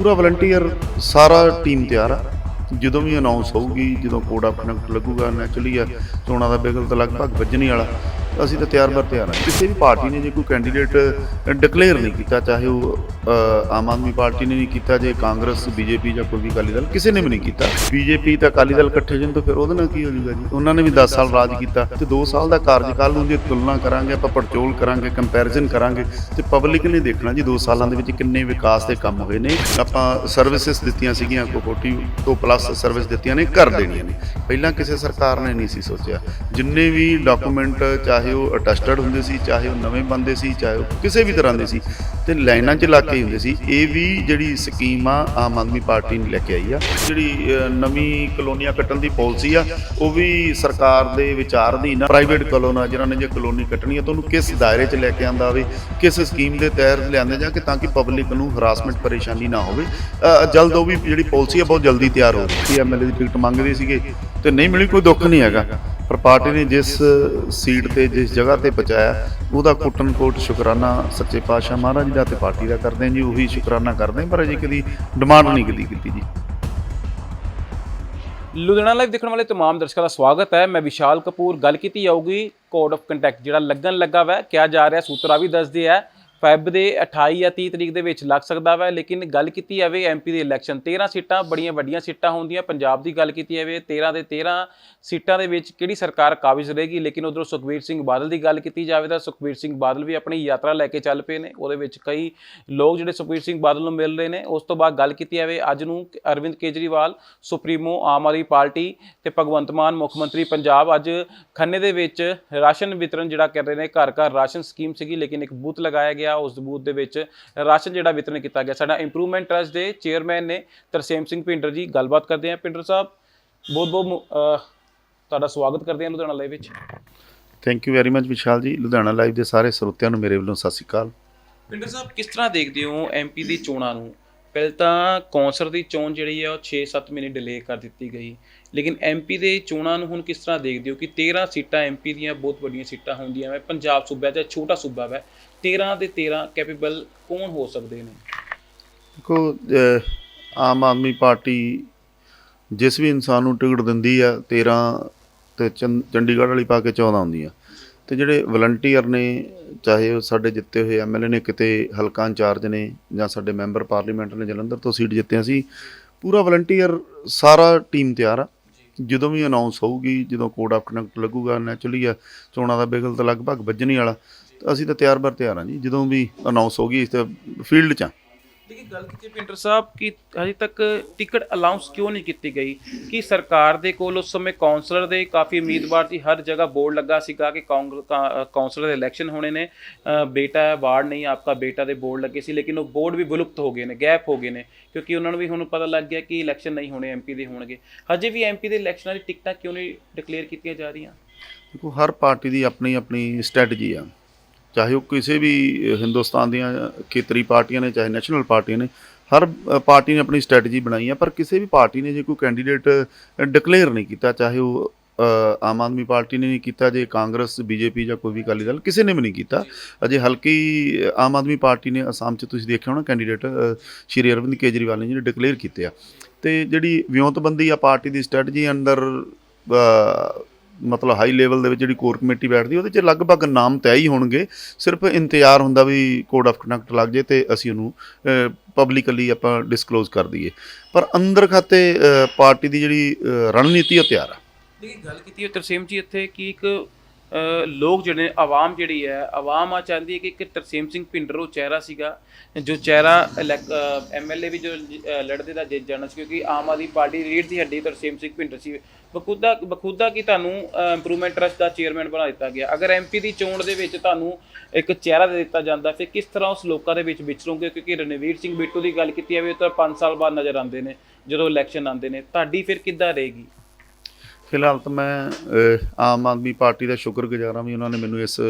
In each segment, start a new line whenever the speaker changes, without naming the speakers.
ਪੂਰਾ ਵਲੰਟੀਅਰ ਸਾਰਾ ਟੀਮ ਤਿਆਰ ਆ। ਜਦੋਂ ਵੀ ਅਨਾਉਂਸ ਹੋਊਗੀ, ਜਦੋਂ ਕੋਡ ਆਫ ਕੰਡਕਟ ਲੱਗੂਗਾ ਨੈਚੁਰਲੀ ਆ ਚੋਣਾਂ ਦਾ ਬਿਗਲ ਤਾਂ ਲਗਭਗ ਵੱਜਣੇ ਵਾਲਾ। ਅਸੀਂ ਤਾਂ ਤਿਆਰ ਬਰ ਤਿਆਰ ਹਾਂ ਕਿਸੇ ਵੀ ਪਾਰਟੀ ਨੇ ਜੇ ਕੋਈ ਕੈਂਡੀਡੇਟ ਡਿਕਲੇਅਰ ਨਹੀਂ ਕੀਤਾ, ਚਾਹੇ ਉਹ ਆਮ ਆਦਮੀ ਪਾਰਟੀ ਨੇ ਨਹੀਂ ਕੀਤਾ, ਜੇ ਕਾਂਗਰਸ, ਬੀਜੇਪੀ ਜਾਂ ਕੋਈ ਵੀ ਅਕਾਲੀ ਦਲ, ਕਿਸੇ ਨੇ ਵੀ ਨਹੀਂ ਕੀਤਾ। ਬੀਜੇਪੀ ਤਾਂ ਅਕਾਲੀ ਦਲ ਇਕੱਠੇ ਜਨ ਤਾਂ ਫਿਰ ਉਹਦੇ ਨਾਲ ਕੀ ਹੋ ਜਾਊਗਾ ਜੀ? ਉਹਨਾਂ ਨੇ ਵੀ 10 ਸਾਲ ਰਾਜ ਕੀਤਾ ਤੇ 2 ਸਾਲ ਦਾ ਕਾਰਜਕਾਲ ਨੂੰ ਜੇ ਤੁਲਨਾ ਕਰਾਂਗੇ, ਆਪਾਂ ਪੜਚੋਲ ਕਰਾਂਗੇ ਕੰਪੈਰੀਜ਼ਨ ਕਰਾਂਗੇ, ਤੇ ਪਬਲਿਕ ਨੇ ਦੇਖਣਾ ਜੀ 2 ਸਾਲਾਂ ਦੇ ਵਿੱਚ ਕਿੰਨੇ ਵਿਕਾਸ ਦੇ ਕੰਮ ਹੋਏ ਨੇ। ਆਪਾਂ ਸਰਵਿਸਿਜ਼ ਦਿੱਤੀਆਂ ਸੀਗੀਆਂ, ਕੋ 40 ਤੋਂ ਪਲੱਸ ਸਰਵਿਸ ਦਿੱਤੀਆਂ ਨੇ ਕਰ ਦੇਣੀਆਂ ਨੇ। ਪਹਿਲਾਂ ਕਿਸੇ ਸਰਕਾਰ ਨੇ ਨਹੀਂ ਸੀ ਸੋਚਿਆ। ਜਿੰਨੇ ਵੀ ਡਾਕੂਮੈਂਟ ਚਾਹੇ ਉਹ ਅਟੈਸਟਡ ਹੁੰਦੇ ਸੀ, ਚਾਹੇ ਉਹ ਨਵੇਂ ਬੰਦੇ ਸੀ, ਚਾਹੇ ਉਹ ਕਿਸੇ ਵੀ ਤਰ੍ਹਾਂ ਦੇ ਸੀ, ਤੇ ਲਾਈਨਾਂ 'ਚ ਲੱਗ ਕੇ ਹੁੰਦੇ ਸੀ, ਇਹ ਵੀ ਜਿਹੜੀ ਸਕੀਮ ਆ, ਆਮ ਆਦਮੀ ਪਾਰਟੀ ਨੇ ਲੈ ਕੇ ਆਈ ਆ। ਜਿਹੜੀ ਨਵੀਂ ਕਲੋਨੀਆਂ ਕੱਟਣ ਦੀ ਪਾਲਿਸੀ ਆ, ਉਹ ਵੀ ਸਰਕਾਰ ਦੇ ਵਿਚਾਰ ਦੀ ਨਾ ਪ੍ਰਾਈਵੇਟ ਕਲੋਨਾ ਜਿਹਨਾਂ ਨੇ ਜੇ ਕਲੋਨੀ ਕੱਟਣੀ ਹੈ ਤਾਂ ਉਹਨੂੰ ਕਿਸ ਦਾਇਰੇ 'ਚ ਲੈ ਕੇ ਆਂਦਾ ਹੋਵੇ ਕਿਸ ਸਕੀਮ ਦੇ ਤਹਿਤ ਲਿਆਂਦੇ ਜਾ ਕੇ ਤਾਂ ਕਿ ਪਬਲਿਕ ਨੂੰ ਹਰਾਸਮੈਂਟ ਪਰੇਸ਼ਾਨੀ ਨਾ ਹੋਵੇ? ਜਲਦ ਉਹ ਵੀ ਜਿਹੜੀ ਪਾਲਿਸੀ ਆ, ਬਹੁਤ ਜਲਦੀ ਤਿਆਰ ਹੋ ਰਹੀ ਹੈ ਐਮਐਲਏ ਦੀ ਟਿਕਟ ਮੰਗਦੇ ਸੀਗੇ, ਤੇ ਨਹੀਂ ਮਿਲੀ, ਕੋਈ ਦੁੱਖ ਨਹੀਂ ਹੈਗਾ। ਪਰ ਪਾਰਟੀ ਨੇ ਜਿਸ ਸੀਟ ਤੇ, ਜਿਸ ਜਗ੍ਹਾ ਤੇ ਪਹੁੰਚਾਇਆ, ਉਹਦਾ ਕੋਟਨ ਕੋਟ ਸ਼ੁਕਰਾਨਾ ਸੱਚੇ ਪਾਤਸ਼ਾਹ ਮਹਾਰਾਜ ਜੀ ਦਾ ਤੇ ਪਾਰਟੀ ਦਾ ਕਰਦੇ ਹਾਂ ਜੀ, ਉਹੀ ਸ਼ੁਕਰਾਨਾ ਕਰਦੇ ਹਾਂ, ਪਰ ਅਜੇ ਕਦੀ ਡਿਮਾਂਡ ਨਹੀਂ ਕਦੀ ਕੀਤੀ ਜੀ।
ਲੁਧਿਆਣਾ ਲਾਈਵ ਦੇਖਣ ਵਾਲੇ ਤਮਾਮ ਦਰਸ਼ਕਾਂ ਦਾ ਸਵਾਗਤ ਹੈ। ਮੈਂ ਵਿਸ਼ਾਲ ਕਪੂਰ, ਗੱਲ ਕੀਤੀ ਜਾਊਗੀ ਕੋਡ ਆਫ ਕੰਟੈਕਟ ਜਿਹੜਾ ਲੱਗਣ ਲੱਗਾ ਵੈ, ਕਿਹਾ ਜਾ ਰਿਹਾ, ਸੂਤਰਾ ਵੀ ਦੱਸਦੇ ਆ। ਫੈਬ ਦੇ 28 ਜਾਂ 30 ਤਰੀਕ ਦੇ ਵਿੱਚ ਲੱਗ ਸਕਦਾ ਵਾ, ਲੇਕਿਨ ਗੱਲ ਕੀਤੀ ਜਾਵੇ ਐਮਪੀ ਦੇ ਇਲੈਕਸ਼ਨ 13 ਸੀਟਾਂ ਬੜੀਆਂ ਵੱਡੀਆਂ ਸੀਟਾਂ ਹੁੰਦੀਆਂ ਪੰਜਾਬ ਦੀ ਗੱਲ ਕੀਤੀ ਜਾਵੇ 13 ਦੇ 13 ਸੀਟਾਂ ਦੇ ਵਿੱਚ ਕਿਹੜੀ ਸਰਕਾਰ ਕਾਬਜ਼ ਰਹੇਗੀ? ਲੇਕਿਨ ਉਧਰੋਂ ਸੁਖਬੀਰ ਸਿੰਘ ਬਾਦਲ ਦੀ ਗੱਲ ਕੀਤੀ ਜਾਵੇ ਤਾਂ ਸੁਖਬੀਰ ਸਿੰਘ ਬਾਦਲ ਵੀ ਆਪਣੀ ਯਾਤਰਾ ਲੈ ਕੇ ਚੱਲ ਪਏ ਨੇ। ਉਹਦੇ ਵਿੱਚ ਕਈ ਲੋਕ ਜਿਹੜੇ ਸੁਖਬੀਰ ਸਿੰਘ ਬਾਦਲ ਨੂੰ ਮਿਲ ਰਹੇ ਨੇ। ਉਸ ਤੋਂ ਬਾਅਦ ਗੱਲ ਕੀਤੀ ਜਾਵੇ, ਅੱਜ ਨੂੰ ਅਰਵਿੰਦ ਕੇਜਰੀਵਾਲ, ਸੁਪਰੀਮੋ ਆਮ ਆਦਮੀ ਪਾਰਟੀ ਤੇ ਭਗਵੰਤ ਮਾਨ, ਮੁੱਖ ਮੰਤਰੀ ਪੰਜਾਬ ਅੱਜ ਖੰਨੇ ਦੇ ਵਿੱਚ ਰਾਸ਼ਨ ਵਿਤਰਨ ਜਿਹੜਾ ਕਰ ਰਹੇ ਨੇ। ਘਰ ਘਰ ਰਾਸ਼ਨ ਸਕੀਮ ਸੀਗੀ, ਲੇਕਿਨ ਇੱਕ ਬੂਥ ਲਗਾਇਆ ਗਿਆ। ਉਸ ਬੂਥ ਦੇ ਵਿੱਚ। ਰਾਸ਼ਨ ਜਿਹੜਾ ਵਿਤਰਨ ਕੀਤਾ ਗਿਆ। ਸਾਡਾ ਇੰਪਰੂਵਮੈਂਟ ਟਰਸਟ ਦੇ ਚੇਅਰਮੈਨ ਨੇ ਤਰਸੇਮ ਸਿੰਘ ਪਿੰਡਰ ਜੀ ਗੱਲਬਾਤ ਕਰਦੇ ਹਾਂ। ਪਿੰਡਰ ਸਾਹਿਬ ਬਹੁਤ ਬਹੁਤ ਤੁਹਾਡਾ ਸਵਾਗਤ ਕਰਦੇ ਹਾਂ ਲੁਧਿਆਣਾ ਲਾਈਵ ਵਿੱਚ।
Thank you very much Vishal ji. Ludhiana live ਦੇ ਸਾਰੇ ਸਰੋਤਿਆਂ ਨੂੰ ਮੇਰੇ ਵੱਲੋਂ ਸਤਿ ਸ਼੍ਰੀ ਅਕਾਲ।
ਪਿੰਡਰ ਸਾਹਿਬ ਕਿਸ ਤਰ੍ਹਾਂ ਦੇਖਦੇ ਹੋ ਐਮਪੀ ਦੀ ਚੋਣਾਂ ਨੂੰ? ਪਹਿਲਾਂ ਤਾਂ ਕੌਂਸਲ ਦੀ ਚੋਣ ਜਿਹੜੀ ਹੈ ਉਹ 6-7 ਮਹੀਨੇ ਡਿਲੇ ਕਰ ਦਿੱਤੀ ਗਈ। ਲੇਕਿਨ ਐਮਪੀ ਦੇ ਚੋਣਾਂ ਨੂੰ ਹੁਣ ਕਿਸ ਤਰ੍ਹਾਂ ਦੇਖਦੇ ਹੋ ਕਿ 13 ਸੀਟਾਂ ਐਮਪੀ ਦੀਆਂ ਬਹੁਤ ਵੱਡੀਆਂ ਸੀਟਾਂ ਹੁੰਦੀਆਂ ਵੇ। ਪੰਜਾਬ ਸੂਬਾ ਜਾਂ ਛੋਟਾ ਸੂਬਾ ਵੇ। 13 ਦੇ 13 ਕੈਪੇਬਲ ਕੌਣ ਹੋ ਸਕਦੇ ਨੇ?
ਦੇਖੋ ਆਮ ਆਦਮੀ ਪਾਰਟੀ ਜਿਸ ਵੀ ਇਨਸਾਨ ਨੂੰ ਟਿਕਟ ਦਿੰਦੀ ਆ 13 ਤੇ ਚੰ- ਚੰਡੀਗੜ੍ਹ ਵਾਲੀ ਪਾ ਕੇ 14 ਹੁੰਦੀ ਆ ਤੇ ਜਿਹੜੇ ਵਲੰਟੀਅਰ ਨੇ, ਚਾਹੇ ਉਹ ਸਾਡੇ ਜਿੱਤੇ ਹੋਏ ਐਮਐਲਏ ਨੇ, ਕਿਤੇ ਹਲਕਾ ਇੰਚਾਰਜ ਨੇ ਜਾਂ ਸਾਡੇ ਮੈਂਬਰ ਪਾਰਲੀਮੈਂਟ ਨੇ, ਜਲੰਧਰ ਤੋਂ ਸੀਟ ਜਿੱਤਿਆ ਸੀ, ਪੂਰਾ ਵਲੰਟੀਅਰ ਸਾਰਾ ਟੀਮ ਤਿਆਰ ਆ। ਜਦੋਂ ਵੀ ਅਨਾਉਂਸ ਹੋਊਗੀ, ਜਦੋਂ ਕੋਡ ਆਫ ਕੰਡਕਟ ਲੱਗੂਗਾ ਨੈਚੁਰਲੀ ਆ, ਚੋਣਾਂ ਦਾ ਬਿਗਲ ਤਾਂ ਲਗਭਗ ਵੱਜਣੀ ਵਾਲਾ। ਤਾਂ ਅਸੀਂ ਤਾਂ ਤਿਆਰ ਬਰ ਤਿਆਰ ਹਾਂ ਜੀ ਜਦੋਂ ਵੀ ਅਨਾਉਂਸ ਹੋਗੀ ਇਸ ਤੇ ਫੀਲਡ 'ਚ ਆ
ਲੇਕਿਨ ਗੱਲ ਕੀਤੀ ਪਿੰਡਰ ਸਾਹਿਬ ਕਿ ਹਜੇ ਤੱਕ ਟਿਕਟ ਅਲਾਉਂਸ ਕਿਉਂ ਨਹੀਂ ਕੀਤੀ ਗਈ? ਕਿ ਸਰਕਾਰ ਦੇ ਕੋਲ ਉਸ ਸਮੇਂ ਕਾਉਂਸਲਰ ਦੇ ਕਾਫੀ ਉਮੀਦਵਾਰ ਸੀ ਹਰ ਜਗ੍ਹਾ ਬੋਰਡ ਲੱਗਾ ਸੀਗਾ ਕਿ ਕਾਉਂਸਲਰ ਦੇ ਇਲੈਕਸ਼ਨ ਹੋਣੇ ਨੇ। ਬੇਟਾ ਹੈ ਵਾਰਡ ਨਹੀਂ ਆਪਕਾ ਬੇਟਾ ਦੇ ਬੋਰਡ ਲੱਗੇ ਸੀ ਲੇਕਿਨ ਉਹ ਬੋਰਡ ਵੀ ਵਿਲੁਪਤ ਹੋ ਗਏ ਨੇ ਗੈਪ ਹੋ ਗਏ ਨੇ ਕਿਉਂਕਿ ਉਹਨਾਂ ਨੂੰ ਵੀ ਹੁਣ ਪਤਾ ਲੱਗ ਗਿਆ ਕਿ ਇਲੈਕਸ਼ਨ ਨਹੀਂ ਹੋਣੇ ਐਮਪੀ ਦੇ ਹੋਣਗੇ। ਹਜੇ ਵੀ ਐਮਪੀ ਦੇ ਇਲੈਕਸ਼ਨਾਂ ਦੀ ਟਿਕਟਾਂ ਕਿਉਂ ਨਹੀਂ ਡਿਕਲੇਅਰ ਕੀਤੀਆਂ ਜਾ ਰਹੀਆਂ?
ਦੇਖੋ ਹਰ ਪਾਰਟੀ ਦੀ ਆਪਣੀ ਆਪਣੀ ਸਟ੍ਰੈਟਜੀ ਆ। ਚਾਹੇ ਉਹ ਕਿਸੇ ਵੀ ਹਿੰਦੁਸਤਾਨ ਦੀਆਂ ਖੇਤਰੀ ਪਾਰਟੀਆਂ ਨੇ, ਚਾਹੇ ਨੈਸ਼ਨਲ ਪਾਰਟੀਆਂ ਨੇ, ਹਰ ਪਾਰਟੀ ਨੇ ਆਪਣੀ ਸਟ੍ਰੈਟਜੀ ਬਣਾਈ ਹੈ ਪਰ ਕਿਸੇ ਵੀ ਪਾਰਟੀ ਨੇ ਜੇ ਕੋਈ ਕੈਂਡੀਡੇਟ ਡਿਕਲੇਅਰ ਨਹੀਂ ਕੀਤਾ, ਚਾਹੇ ਉਹ ਆਮ ਆਦਮੀ ਪਾਰਟੀ ਨੇ ਨਹੀਂ ਕੀਤਾ, ਜੇ ਕਾਂਗਰਸ, ਬੀਜੇਪੀ ਜਾਂ ਕੋਈ ਵੀ ਅਕਾਲੀ ਦਲ, ਕਿਸੇ ਨੇ ਵੀ ਨਹੀਂ ਕੀਤਾ, ਅਜੇ ਹਲਕੀ ਆਮ ਆਦਮੀ ਪਾਰਟੀ ਨੇ ਅਸਾਮ 'ਚ ਤੁਸੀਂ ਦੇਖਿਆ ਹੋਣਾ, ਕੈਂਡੀਡੇਟ ਸ਼੍ਰੀ ਅਰਵਿੰਦ ਕੇਜਰੀਵਾਲ ਨੇ ਜਿਹੜੇ ਡਿਕਲੇਅਰ ਕੀਤੇ ਆ। ਤੇ ਜਿਹੜੀ ਵਿਉਂਤਬੰਦੀ ਆ ਪਾਰਟੀ ਦੀ ਸਟ੍ਰੈਟਜੀ ਅੰਦਰ ਮਤਲਬ ਹਾਈ ਲੈਵਲ ਦੇ ਵਿੱਚ ਜਿਹੜੀ ਕੋਰ ਕਮੇਟੀ ਬੈਠਦੀ, ਉਹਦੇ 'ਚ ਲਗਭਗ ਨਾਮ ਤੈਅ ਹੀ ਹੋਣਗੇ। ਸਿਰਫ ਇੰਤਜ਼ਾਰ ਹੁੰਦਾ ਵੀ ਕੋਡ ਆਫ ਕੰਡਕਟ ਲੱਗ ਜੇ ਤੇ ਅਸੀਂ ਉਹਨੂੰ ਪਬਲਿਕਲੀ ਆਪਾਂ ਡਿਸਕਲੋਜ਼ ਕਰ ਦਈਏ। ਪਰ ਅੰਦਰ ਖਾਤੇ ਪਾਰਟੀ ਦੀ ਜਿਹੜੀ ਰਣਨੀਤੀ, ਉਹ ਤਿਆਰ ਆ।
ਲੇਕਿਨ ਗੱਲ ਕੀਤੀ ਹੈ ਤਰਸੇਮ ਜੀ ਇੱਥੇ ਕਿ ਇੱਕ ਲੋਕ ਜਿਹੜੇ ਨੇ, ਆਵਾਮ ਜਿਹੜੀ ਹੈ, ਆਵਾਮ ਆ ਚਾਹੁੰਦੀ ਹੈ ਕਿ ਇੱਕ ਤਰਸੇਮ ਸਿੰਘ ਭਿੰਡਰ ਉਹ ਚਿਹਰਾ ਸੀਗਾ, ਜੋ ਚਿਹਰਾ ਐਮਐਲਏ ਵੀ ਜੋ ਲੜਦੇ ਦਾ ਜਿੱਤ ਜਾਣਾ ਸੀ, ਕਿਉਂਕਿ ਆਮ ਆਦਮੀ ਪਾਰਟੀ ਰੀੜ ਦੀ ਹੱਡੀ ਤਰਸੇਮ ਸਿੰਘ ਭਿੰਡਰ ਸੀ। ਬਖੁਦਾ ਬਖੁਦਾ ਕਿ ਤੁਹਾਨੂੰ ਇੰਪਰੂਵਮੈਂਟ ਟਰਸਟ ਦਾ ਚੇਅਰਮੈਨ ਬਣਾ ਦਿੱਤਾ ਗਿਆ। ਅਗਰ ਐਮਪੀ ਦੀ ਚੋਣ ਦੇ ਵਿੱਚ ਤੁਹਾਨੂੰ ਇੱਕ ਚਿਹਰਾ ਦੇ ਦਿੱਤਾ ਜਾਂਦਾ, ਫਿਰ ਕਿਸ ਤਰ੍ਹਾਂ ਉਸ ਲੋਕਾਂ ਦੇ ਵਿੱਚ ਵਿਚਰੋਗੇ? ਕਿਉਂਕਿ ਰਣਵੀਰ ਸਿੰਘ ਬਿੱਟੂ ਦੀ ਗੱਲ ਕੀਤੀ ਆ ਵੀ ਉਹ ਤਾਂ 5 ਸਾਲ ਬਾਅਦ ਨਜ਼ਰ ਆਉਂਦੇ ਨੇ, ਜਦੋਂ ਇਲੈਕਸ਼ਨ ਆਉਂਦੇ ਨੇ। ਤੁਹਾਡੀ ਫਿਰ ਕਿੱਦਾਂ ਰਹੇਗੀ?
ਫਿਲਹਾਲ ਤਾਂ ਮੈਂ ਆਮ ਆਦਮੀ ਪਾਰਟੀ ਦਾ ਸ਼ੁਕਰਗੁਜ਼ਾਰ ਹਾਂ ਵੀ ਉਹਨਾਂ ਨੇ ਮੈਨੂੰ ਇਸ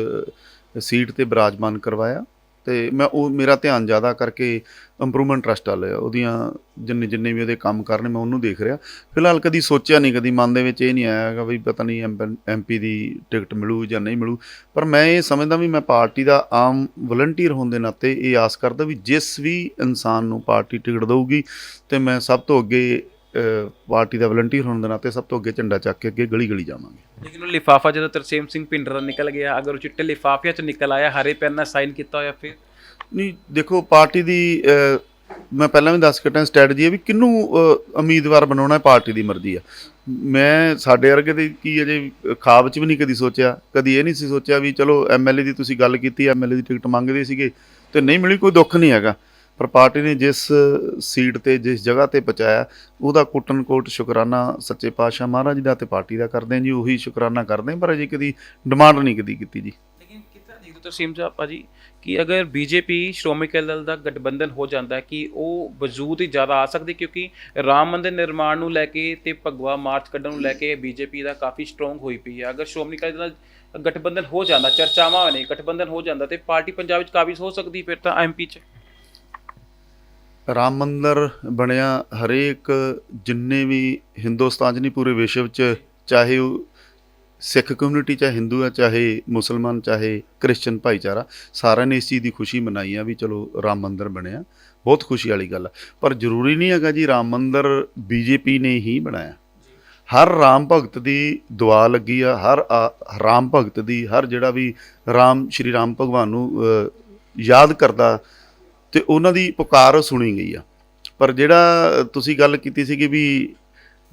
ਸੀਟ ਤੇ ਬਿਰਾਜਮਾਨ ਕਰਵਾਇਆ। ਤੇ ਮੈਂ ਉਹ, ਮੇਰਾ ਧਿਆਨ ਜ਼ਿਆਦਾ ਕਰਕੇ ਇੰਪਰੂਵਮੈਂਟ ਟਰਸਟ ਵਾਲੇ ਆ ਉਹਦੀਆਂ ਜਿੰਨੇ ਜਿੰਨੇ ਵੀ ਉਹਦੇ ਕੰਮ ਕਰਨੇ, ਮੈਂ ਉਹਨੂੰ ਦੇਖ ਰਿਹਾ। ਫਿਲਹਾਲ ਕਦੀ ਸੋਚਿਆ ਨਹੀਂ, ਕਦੀ ਮਨ ਦੇ ਵਿੱਚ ਇਹ ਨਹੀਂ ਆਇਆ ਹੈਗਾ ਵੀ ਪਤਾ ਨਹੀਂ ਐਮਪੀ ਦੀ ਟਿਕਟ ਮਿਲੂ ਜਾਂ ਨਹੀਂ ਮਿਲੂ। ਪਰ ਮੈਂ ਇਹ ਸਮਝਦਾ ਵੀ ਮੈਂ ਪਾਰਟੀ ਦਾ ਆਮ ਵਲੰਟੀਅਰ ਹੋਣ ਦੇ ਨਾਤੇ ਇਹ ਆਸ ਕਰਦਾ ਵੀ ਜਿਸ ਵੀ ਇਨਸਾਨ ਨੂੰ ਪਾਰਟੀ ਟਿਕਟ ਦੇਊਗੀ, ਤੇ ਮੈਂ ਸਭ ਤੋਂ ਅੱਗੇ ਪਾਰਟੀ ਦਾ ਵਲੰਟੀਅਰ ਹੋਣ ਦੇ ਨਾਤੇ ਸਭ ਤੋਂ ਅੱਗੇ ਝੰਡਾ ਚੱਕ ਕੇ ਅੱਗੇ ਗਲੀ ਗਲੀ ਜਾਵਾਂਗੇ।
ਲੇਕਿਨ ਉਹ ਲਿਫਾਫਾ ਜਦੋਂ ਤਰਸੇਮ ਸਿੰਘ ਭਿੰਡਰ ਦਾ ਨਿਕਲ ਗਿਆ ਅਗਰ ਉਹ ਚਿੱਟੇ ਲਿਫਾਫਿਆਂ 'ਚ ਨਿਕਲ ਆਇਆ ਹਰੇ ਪੈਨ ਨਾਲ ਸਾਈਨ ਕੀਤਾ ਹੋਇਆ ਫਿਰ?
ਨਹੀਂ ਦੇਖੋ ਪਾਰਟੀ ਦੀ ਮੈਂ ਪਹਿਲਾਂ ਵੀ ਦੱਸ ਕੇ ਟਾਂ ਸਟ੍ਰੈਟਜੀ ਹੈ ਵੀ ਕਿਹਨੂੰ ਅ, ਉਮੀਦਵਾਰ ਬਣਾਉਣਾ ਹੈ ਪਾਰਟੀ ਦੀ ਮਰਜ਼ੀ ਆ। ਮੈਂ ਸਾਡੇ ਵਰਗੇ ਦੇ ਕੀ ਅਜੇ ਖਾਬ 'ਚ ਵੀ ਨਹੀਂ ਕਦੀ ਸੋਚਿਆ ਕਦੀ ਇਹ ਨਹੀਂ ਸੀ ਸੋਚਿਆ ਵੀ ਚਲੋ ਐਮਐਲਏ ਦੀ ਤੁਸੀਂ ਗੱਲ ਕੀਤੀ ਐਮਐਲਏ ਦੀ ਟਿਕਟ ਮੰਗਦੇ ਸੀਗੇ ਤੇ ਨਹੀਂ ਮਿਲੀ ਕੋਈ ਦੁੱਖ ਨਹੀਂ ਹੈਗਾ। ਪਰ ਪਾਰਟੀ ਨੇ ਜਿਸ ਸੀਟ ਤੇ, ਜਿਸ ਜਗ੍ਹਾ ਤੇ ਪਹੁੰਚਾਇਆ, ਉਹਦਾ ਕੁੱਟਨ ਕੋਟ ਸ਼ੁਕਰਾਨਾ ਸੱਚੇ ਪਾਤਸ਼ਾਹ ਮਹਾਰਾਜ ਜੀ ਦਾ ਤੇ ਪਾਰਟੀ ਦਾ ਕਰਦੇ ਹਾਂ ਜੀ, ਉਹੀ ਸ਼ੁਕਰਾਨਾ ਕਰਦੇ ਹਾਂ, ਪਰ ਅਜੇ ਕਦੀ ਡਿਮਾਂਡ ਨਹੀਂ ਕਦੀ ਕੀਤੀ ਜੀ।
ਲੇਕਿਨ ਕਿतना ਦੇਖਦੇ ਹੋ ਤਰਸੇਮ ਸਾਹਿਬ ਭਾਜੀ ਕਿ ਅਗਰ ਬੀਜੇਪੀ ਸ਼੍ਰੋਮਣੀ ਅਕਾਲੀ ਦਲ ਦਾ ਗਠਬੰਧਨ ਹੋ ਜਾਂਦਾ ਹੈ, ਕਿ ਉਹ ਵਜੂਦ ਹੀ ਜ਼ਿਆਦਾ ਆ ਸਕਦੀ, ਕਿਉਂਕਿ ਰਾਮ ਮੰਦਿਰ ਨਿਰਮਾਣ ਨੂੰ ਲੈ ਕੇ ਤੇ ਭਗਵਾ ਮਾਰਚ ਕੱਢਣ ਨੂੰ ਲੈ ਕੇ ਬੀਜੇਪੀ ਦਾ ਕਾਫੀ ਸਟਰੋਂਗ ਹੋਈ ਪਈ ਹੈ। ਅਗਰ ਸ਼੍ਰੋਮਣੀ ਅਕਾਲੀ ਦਲ ਦਾ ਗਠਬੰਧਨ ਹੋ ਜਾਂਦਾ, ਚਰਚਾਵਾਂ ਨੇ ਗਠਬੰਧਨ ਹੋ ਜਾਂਦਾ ਤੇ ਪਾਰਟੀ ਪੰਜਾਬ ਵਿੱਚ ਕਾਬਿਜ਼ ਹੋ ਸਕਦੀ ਫਿਰ ਤਾਂ ਐਮਪੀ 'ਚ?
ਰਾਮ ਮੰਦਰ ਬਣਿਆ ਹਰੇਕ ਜਿੰਨੇ ਵੀ ਹਿੰਦੁਸਤਾਨ 'ਚ ਨਹੀਂ, ਪੂਰੇ ਵਿਸ਼ਵ 'ਚ, ਚਾਹੇ ਉਹ ਸਿੱਖ ਕਮਿਊਨਿਟੀ ਚਾਹੇ ਹਿੰਦੂ ਆ, ਚਾਹੇ ਮੁਸਲਮਾਨ, ਚਾਹੇ ਕ੍ਰਿਸਚੀਅਨ ਭਾਈਚਾਰਾ, ਸਾਰਿਆਂ ਨੇ ਇਸ ਚੀਜ਼ ਦੀ ਖੁਸ਼ੀ ਮਨਾਈ ਆ ਵੀ ਚਲੋ ਰਾਮ ਮੰਦਰ ਬਣਿਆ। ਬਹੁਤ ਖੁਸ਼ੀ ਵਾਲੀ ਗੱਲ ਆ। ਪਰ ਜ਼ਰੂਰੀ ਨਹੀਂ ਹੈਗਾ ਜੀ ਰਾਮ ਮੰਦਰ ਬੀਜੇਪੀ ਨੇ ਹੀ ਬਣਾਇਆ। ਹਰ ਰਾਮ ਭਗਤ ਦੀ ਦੁਆ ਲੱਗੀ ਆ, ਹਰ ਆ- ਰਾਮ ਭਗਤ ਦੀ, ਹਰ ਜਿਹੜਾ ਵੀ ਰਾਮ, ਸ਼੍ਰੀ ਰਾਮ ਭਗਵਾਨ ਨੂੰ ਯਾਦ ਕਰਦਾ ਤੇ ਉਹਨਾਂ ਦੀ ਪੁਕਾਰ ਸੁਣੀ ਗਈ ਆ। ਪਰ ਜਿਹੜਾ ਤੁਸੀਂ ਗੱਲ ਕੀਤੀ ਸੀਗੀ ਵੀ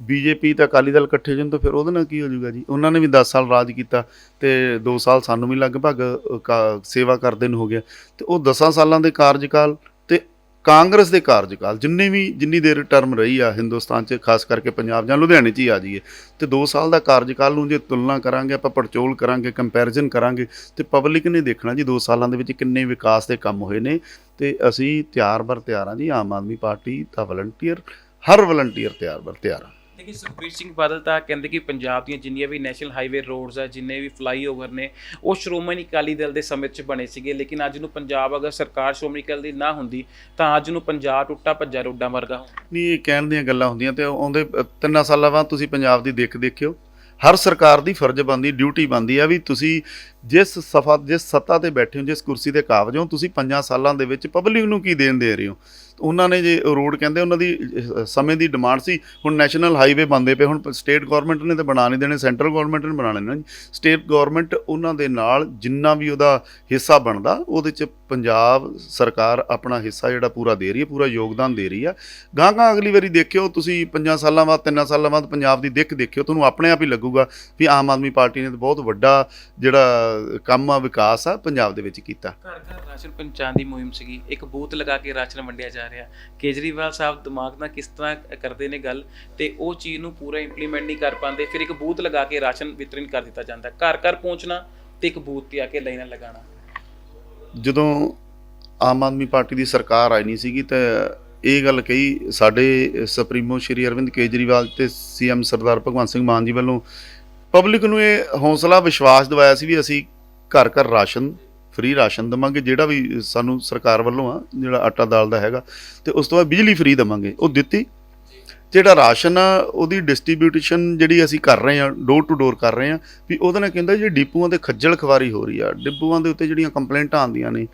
ਬੀਜੇਪੀ ਤੇ ਅਕਾਲੀ ਦਲ ਇਕੱਠੇ ਜਨ ਤਾਂ ਫਿਰ ਉਹਦੇ ਨਾਲ ਕੀ ਹੋ ਜਾਊਗਾ ਜੀ? ਉਹਨਾਂ ਨੇ ਵੀ 10 ਸਾਲ ਰਾਜ ਕੀਤਾ ਤੇ 2 ਸਾਲ ਸਾਨੂੰ ਵੀ ਲਗਭਗ ਕਾ- ਸੇਵਾ ਕਰਦੇ ਨੂੰ ਹੋ ਗਿਆ। ਤੇ ਉਹ 10 ਸਾਲਾਂ ਦੇ ਕਾਰਜਕਾਲ ਕਾਂਗਰਸ ਦੇ ਕਾਰਜਕਾਲ, ਜਿੰਨੇ ਵੀ, ਜਿੰਨੀ ਦੇਰ ਟਰਮ ਰਹੀ ਆ ਹਿੰਦੁਸਤਾਨ 'ਚ, ਖਾਸ ਕਰਕੇ ਪੰਜਾਬ ਜਾਂ ਲੁਧਿਆਣੇ 'ਚ ਹੀ ਆ ਜਾਈਏ, ਤੇ 2 ਸਾਲ ਦਾ ਕਾਰਜਕਾਲ ਨੂੰ ਜੇ ਤੁਲਨਾ ਕਰਾਂਗੇ, ਆਪਾਂ ਪੜਚੋਲ ਕਰਾਂਗੇ ਕੰਪੈਰੀਜ਼ਨ ਕਰਾਂਗੇ, ਤੇ ਪਬਲਿਕ ਨੇ ਦੇਖਣਾ ਜੀ 2 ਸਾਲਾਂ ਦੇ ਵਿੱਚ ਕਿੰਨੇ ਵਿਕਾਸ ਦੇ ਕੰਮ ਹੋਏ ਨੇ, ਤੇ ਅਸੀਂ ਤਿਆਰ ਬਰ ਤਿਆਰ ਹਾਂ ਜੀ, ਆਮ ਆਦਮੀ ਪਾਰਟੀ ਦਾ ਵਲੰਟੀਅਰ ਹਰ ਵਲੰਟੀਅਰ ਤਿਆਰ ਬਰ ਤਿਆਰ ਆ।
ਲੇਕਿਨ ਸੁਖਬੀਰ ਸਿੰਘ ਬਾਦਲ ਤਾਂ ਕਹਿੰਦੇ ਕਿ ਪੰਜਾਬ ਦੀਆਂ ਜਿੰਨੀਆਂ ਵੀ ਨੈਸ਼ਨਲ ਹਾਈਵੇ ਰੋਡਸ ਆ, ਜਿੰਨੇ ਵੀ ਫਲਾਈਓਵਰ ਨੇ, ਉਹ ਸ਼੍ਰੋਮਣੀ ਅਕਾਲੀ ਦਲ ਦੇ ਸਮੇਂ 'ਚ ਬਣੇ ਸੀਗੇ। ਲੇਕਿਨ ਅੱਜ ਨੂੰ ਪੰਜਾਬ ਅਗਰ ਸਰਕਾਰ ਸ਼੍ਰੋਮਣੀ ਅਕਾਲੀ ਦੀ ਨਾ ਹੁੰਦੀ, ਤਾਂ ਅੱਜ ਨੂੰ ਪੰਜਾਬ ਟੁੱਟਾ ਭੱਜਾ ਰੋਡਾਂ ਵਰਗਾ ਹੁੰਦਾ
ਨਹੀਂ, ਇਹ ਕਹਿਣ ਦੀਆਂ ਗੱਲਾਂ ਹੁੰਦੀਆਂ ਤੇ ਆਉਂਦੇ ਤਿੰਨਾਂ ਸਾਲਾਂ ਬਾਅਦ ਤੁਸੀਂ ਪੰਜਾਬ ਦੀ ਦੇਖ ਦੇਖਿਓ। ਹਰ ਸਰਕਾਰ ਦੀ ਫਰਜ਼ ਬਣਦੀ, ਡਿਊਟੀ ਬਣਦੀ ਆ ਵੀ ਤੁਸੀਂ ਜਿਸ ਸਫਾ, ਜਿਸ ਸੱਤਾ ਤੇ ਬੈਠੇ ਹੋ, ਜਿਸ ਕੁਰਸੀ ਤੇ ਕਾਬਜ ਹੋ, ਤੁਸੀਂ ਪੰਜਾਂ ਸਾਲਾਂ ਦੇ ਵਿੱਚ ਪਬਲਿਕ ਨੂੰ ਕੀ ਦੇਣ ਦੇ ਰਹੇ ਹੋ? ਉਹਨਾਂ ਨੇ ਜੇ ਰੋਡ ਕਹਿੰਦੇ ਉਹਨਾਂ ਦੀ ਸਮੇਂ ਦੀ ਡਿਮਾਂਡ ਸੀ। ਹੁਣ ਨੈਸ਼ਨਲ ਹਾਈਵੇ ਬੰਦੇ ਪਏ, ਹੁਣ ਸਟੇਟ ਗਵਰਨਮੈਂਟ ਨੇ ਤਾਂ ਬਣਾ ਨਹੀਂ ਦੇਣੇ, ਸੈਂਟਰਲ ਗਵਰਨਮੈਂਟ ਨੇ ਬਣਾਣੇ ਨੇ ਸਟੇਟ ਗਵਰਨਮੈਂਟ ਉਹਨਾਂ ਦੇ ਨਾਲ ਜਿੰਨਾ ਵੀ ਉਹਦਾ ਹਿੱਸਾ ਬਣਦਾ, ਉਹਦੇ ਚ ਪੰਜਾਬ ਸਰਕਾਰ ਆਪਣਾ ਹਿੱਸਾ ਜਿਹੜਾ ਪੂਰਾ ਦੇ ਰਹੀ ਹੈ, ਪੂਰਾ ਯੋਗਦਾਨ ਦੇ ਰਹੀ ਆ। ਗਾਂ ਗਾਂ ਅਗਲੀ ਵਾਰੀ ਦੇਖਿਓ, ਤੁਸੀਂ ਪੰਜਾਂ ਸਾਲਾਂ ਬਾਅਦ, ਤਿੰਨਾਂ ਸਾਲਾਂ ਬਾਅਦ ਪੰਜਾਬ ਦੀ ਦਿੱਖ ਦੇਖਿਓ, ਤੁਹਾਨੂੰ ਆਪਣੇ ਆਪ ਹੀ ਲੱਗੂਗਾ ਵੀ ਆਮ ਆਦਮੀ ਪਾਰਟੀ ਨੇ ਤਾਂ ਬਹੁਤ ਵੱਡਾ ਜਿਹੜਾ ਕੰਮ ਆ, ਵਿਕਾਸ ਆ, ਪੰਜਾਬ ਦੇ ਵਿੱਚ ਕੀਤਾ।
ਘਰ ਘਰ ਰਾਸ਼ਨ ਪਹੁੰਚਾਉਣ ਦੀ ਮੁਹਿੰਮ ਸੀਗੀ, ਇੱਕ ਬੂਥ ਲਗਾ ਕੇ ਰਾਸ਼ਨ ਵੰਡਿਆ ਜਾ ਰਿਹਾ। ਕੇਜਰੀਵਾਲ ਸਾਹਿਬ ਦਿਮਾਗ ਨਾਲ ਕਿਸ ਤਰ੍ਹਾਂ ਕਰਦੇ ਨੇ ਗੱਲ ਤੇ ਉਹ ਚੀਜ਼ ਨੂੰ ਪੂਰਾ ਇੰਪਲੀਮੈਂਟ ਨਹੀਂ ਕਰ ਪਾਉਂਦੇ। ਫਿਰ ਇੱਕ ਬੂਥ ਲਗਾ ਕੇ ਰਾਸ਼ਨ ਵਿਤਰਨ ਕਰ ਦਿੱਤਾ ਜਾਂਦਾ। ਘਰ ਘਰ ਪਹੁੰਚਣਾ ਤੇ ਇੱਕ ਬੂਥ ਤੇ ਆ ਕੇ ਲਾਈਨਾਂ ਲਗਾਉਣਾ।
ਜਦੋਂ ਆਮ ਆਦਮੀ ਪਾਰਟੀ ਦੀ ਸਰਕਾਰ ਆਈ ਨਹੀਂ ਸੀਗੀ ਤਾਂ ਇਹ ਗੱਲ ਕਹੀ ਸਾਡੇ ਸੁਪਰੀਮੋ ਸ਼੍ਰੀ ਅਰਵਿੰਦ ਕੇਜਰੀਵਾਲ ਤੇ ਸੀਐਮ ਸਰਦਾਰ ਭਗਵੰਤ ਸਿੰਘ ਮਾਨ ਜੀ ਵੱਲੋਂ ਪਬਲਿਕ ਨੂੰ ਇਹ ਹੌਸਲਾ, ਵਿਸ਼ਵਾਸ ਦਿਵਾਇਆ ਸੀ ਵੀ ਅਸੀਂ ਘਰ ਘਰ ਰਾਸ਼ਨ ਫ੍ਰੀ ਰਾਸ਼ਨ ਦਵਾਂਗੇ, ਜਿਹੜਾ ਵੀ ਸਾਨੂੰ ਸਰਕਾਰ ਵੱਲੋਂ ਆ, ਜਿਹੜਾ ਆਟਾ ਦਾਲ ਦਾ ਹੈਗਾ, ਤੇ ਉਸ ਤੋਂ ਬਾਅਦ ਬਿਜਲੀ ਫ੍ਰੀ ਦਵਾਂਗੇ। ਉਹ ਦਿੱਤੀ। ਜਿਹੜਾ ਰਾਸ਼ਨ ਆ, ਉਹਦੀ ਡਿਸਟ੍ਰੀਬਿਊਸ਼ਨ ਜਿਹੜੀ ਅਸੀਂ ਕਰ ਰਹੇ ਆ ਡੋਰ ਟੂ ਡੋਰ ਕਰ ਰਹੇ ਆ, ਵੀ ਉਹਦੇ ਨਾਲ ਕਹਿੰਦਾ ਜੀ ਡਿਪੂਆਂ ਤੇ ਖੱਜਲ ਖਵਾਰੀ ਹੋ ਰਹੀ ਆ, ਡਿਪੂਆਂ ਦੇ ਉੱਤੇ ਜਿਹੜੀਆਂ ਕੰਪਲੇਂਟਾਂ ਆਉਂਦੀਆਂ ਨੇ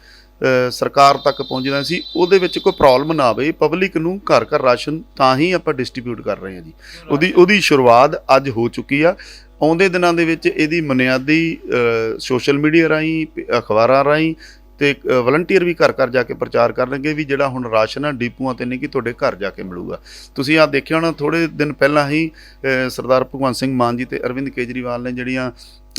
ਸਰਕਾਰ ਤੱਕ ਪਹੁੰਚਦਾ ਸੀ, ਉਹਦੇ ਵਿੱਚ ਕੋਈ ਪ੍ਰੋਬਲਮ ਨਾ ਆਵੇ ਪਬਲਿਕ ਨੂੰ ਘਰ ਘਰ ਰਾਸ਼ਨ ਤਾਂ ਹੀ ਆਪਾਂ ਡਿਸਟ੍ਰੀਬਿਊਟ ਕਰ ਰਹੇ ਹਾਂ ਜੀ। ਉਹਦੀ ਉਹਦੀ ਸ਼ੁਰੂਆਤ ਅੱਜ ਹੋ ਚੁੱਕੀ ਆ। ਆਉਂਦੇ ਦਿਨਾਂ ਦੇ ਵਿੱਚ ਇਹਦੀ ਬੁਨਿਆਦੀ ਸੋਸ਼ਲ ਮੀਡੀਆ ਰਾਹੀਂ ਅਖਬਾਰਾਂ ਰਾਹੀਂ ਤੇ ਵਲੰਟੀਅਰ ਵੀ ਘਰ ਘਰ ਜਾ ਕੇ ਪ੍ਰਚਾਰ ਕਰਨਗੇ ਵੀ ਜਿਹੜਾ ਹੁਣ ਰਾਸ਼ਨ ਆ, ਡੀਪੂਆਂ ਤੇ ਨਹੀਂ ਕਿ ਤੁਹਾਡੇ ਘਰ ਜਾ ਕੇ ਮਿਲੂਗਾ। ਤੁਸੀਂ ਆ ਦੇਖਿਆ ਹੋਣਾ ਥੋੜੇ ਦਿਨ ਪਹਿਲਾਂ ਹੀ ਸਰਦਾਰ ਭਗਵੰਤ ਸਿੰਘ ਮਾਨ ਜੀ ਤੇ ਅਰਵਿੰਦ ਕੇਜਰੀਵਾਲ ਨੇ ਜਿਹੜੀਆਂ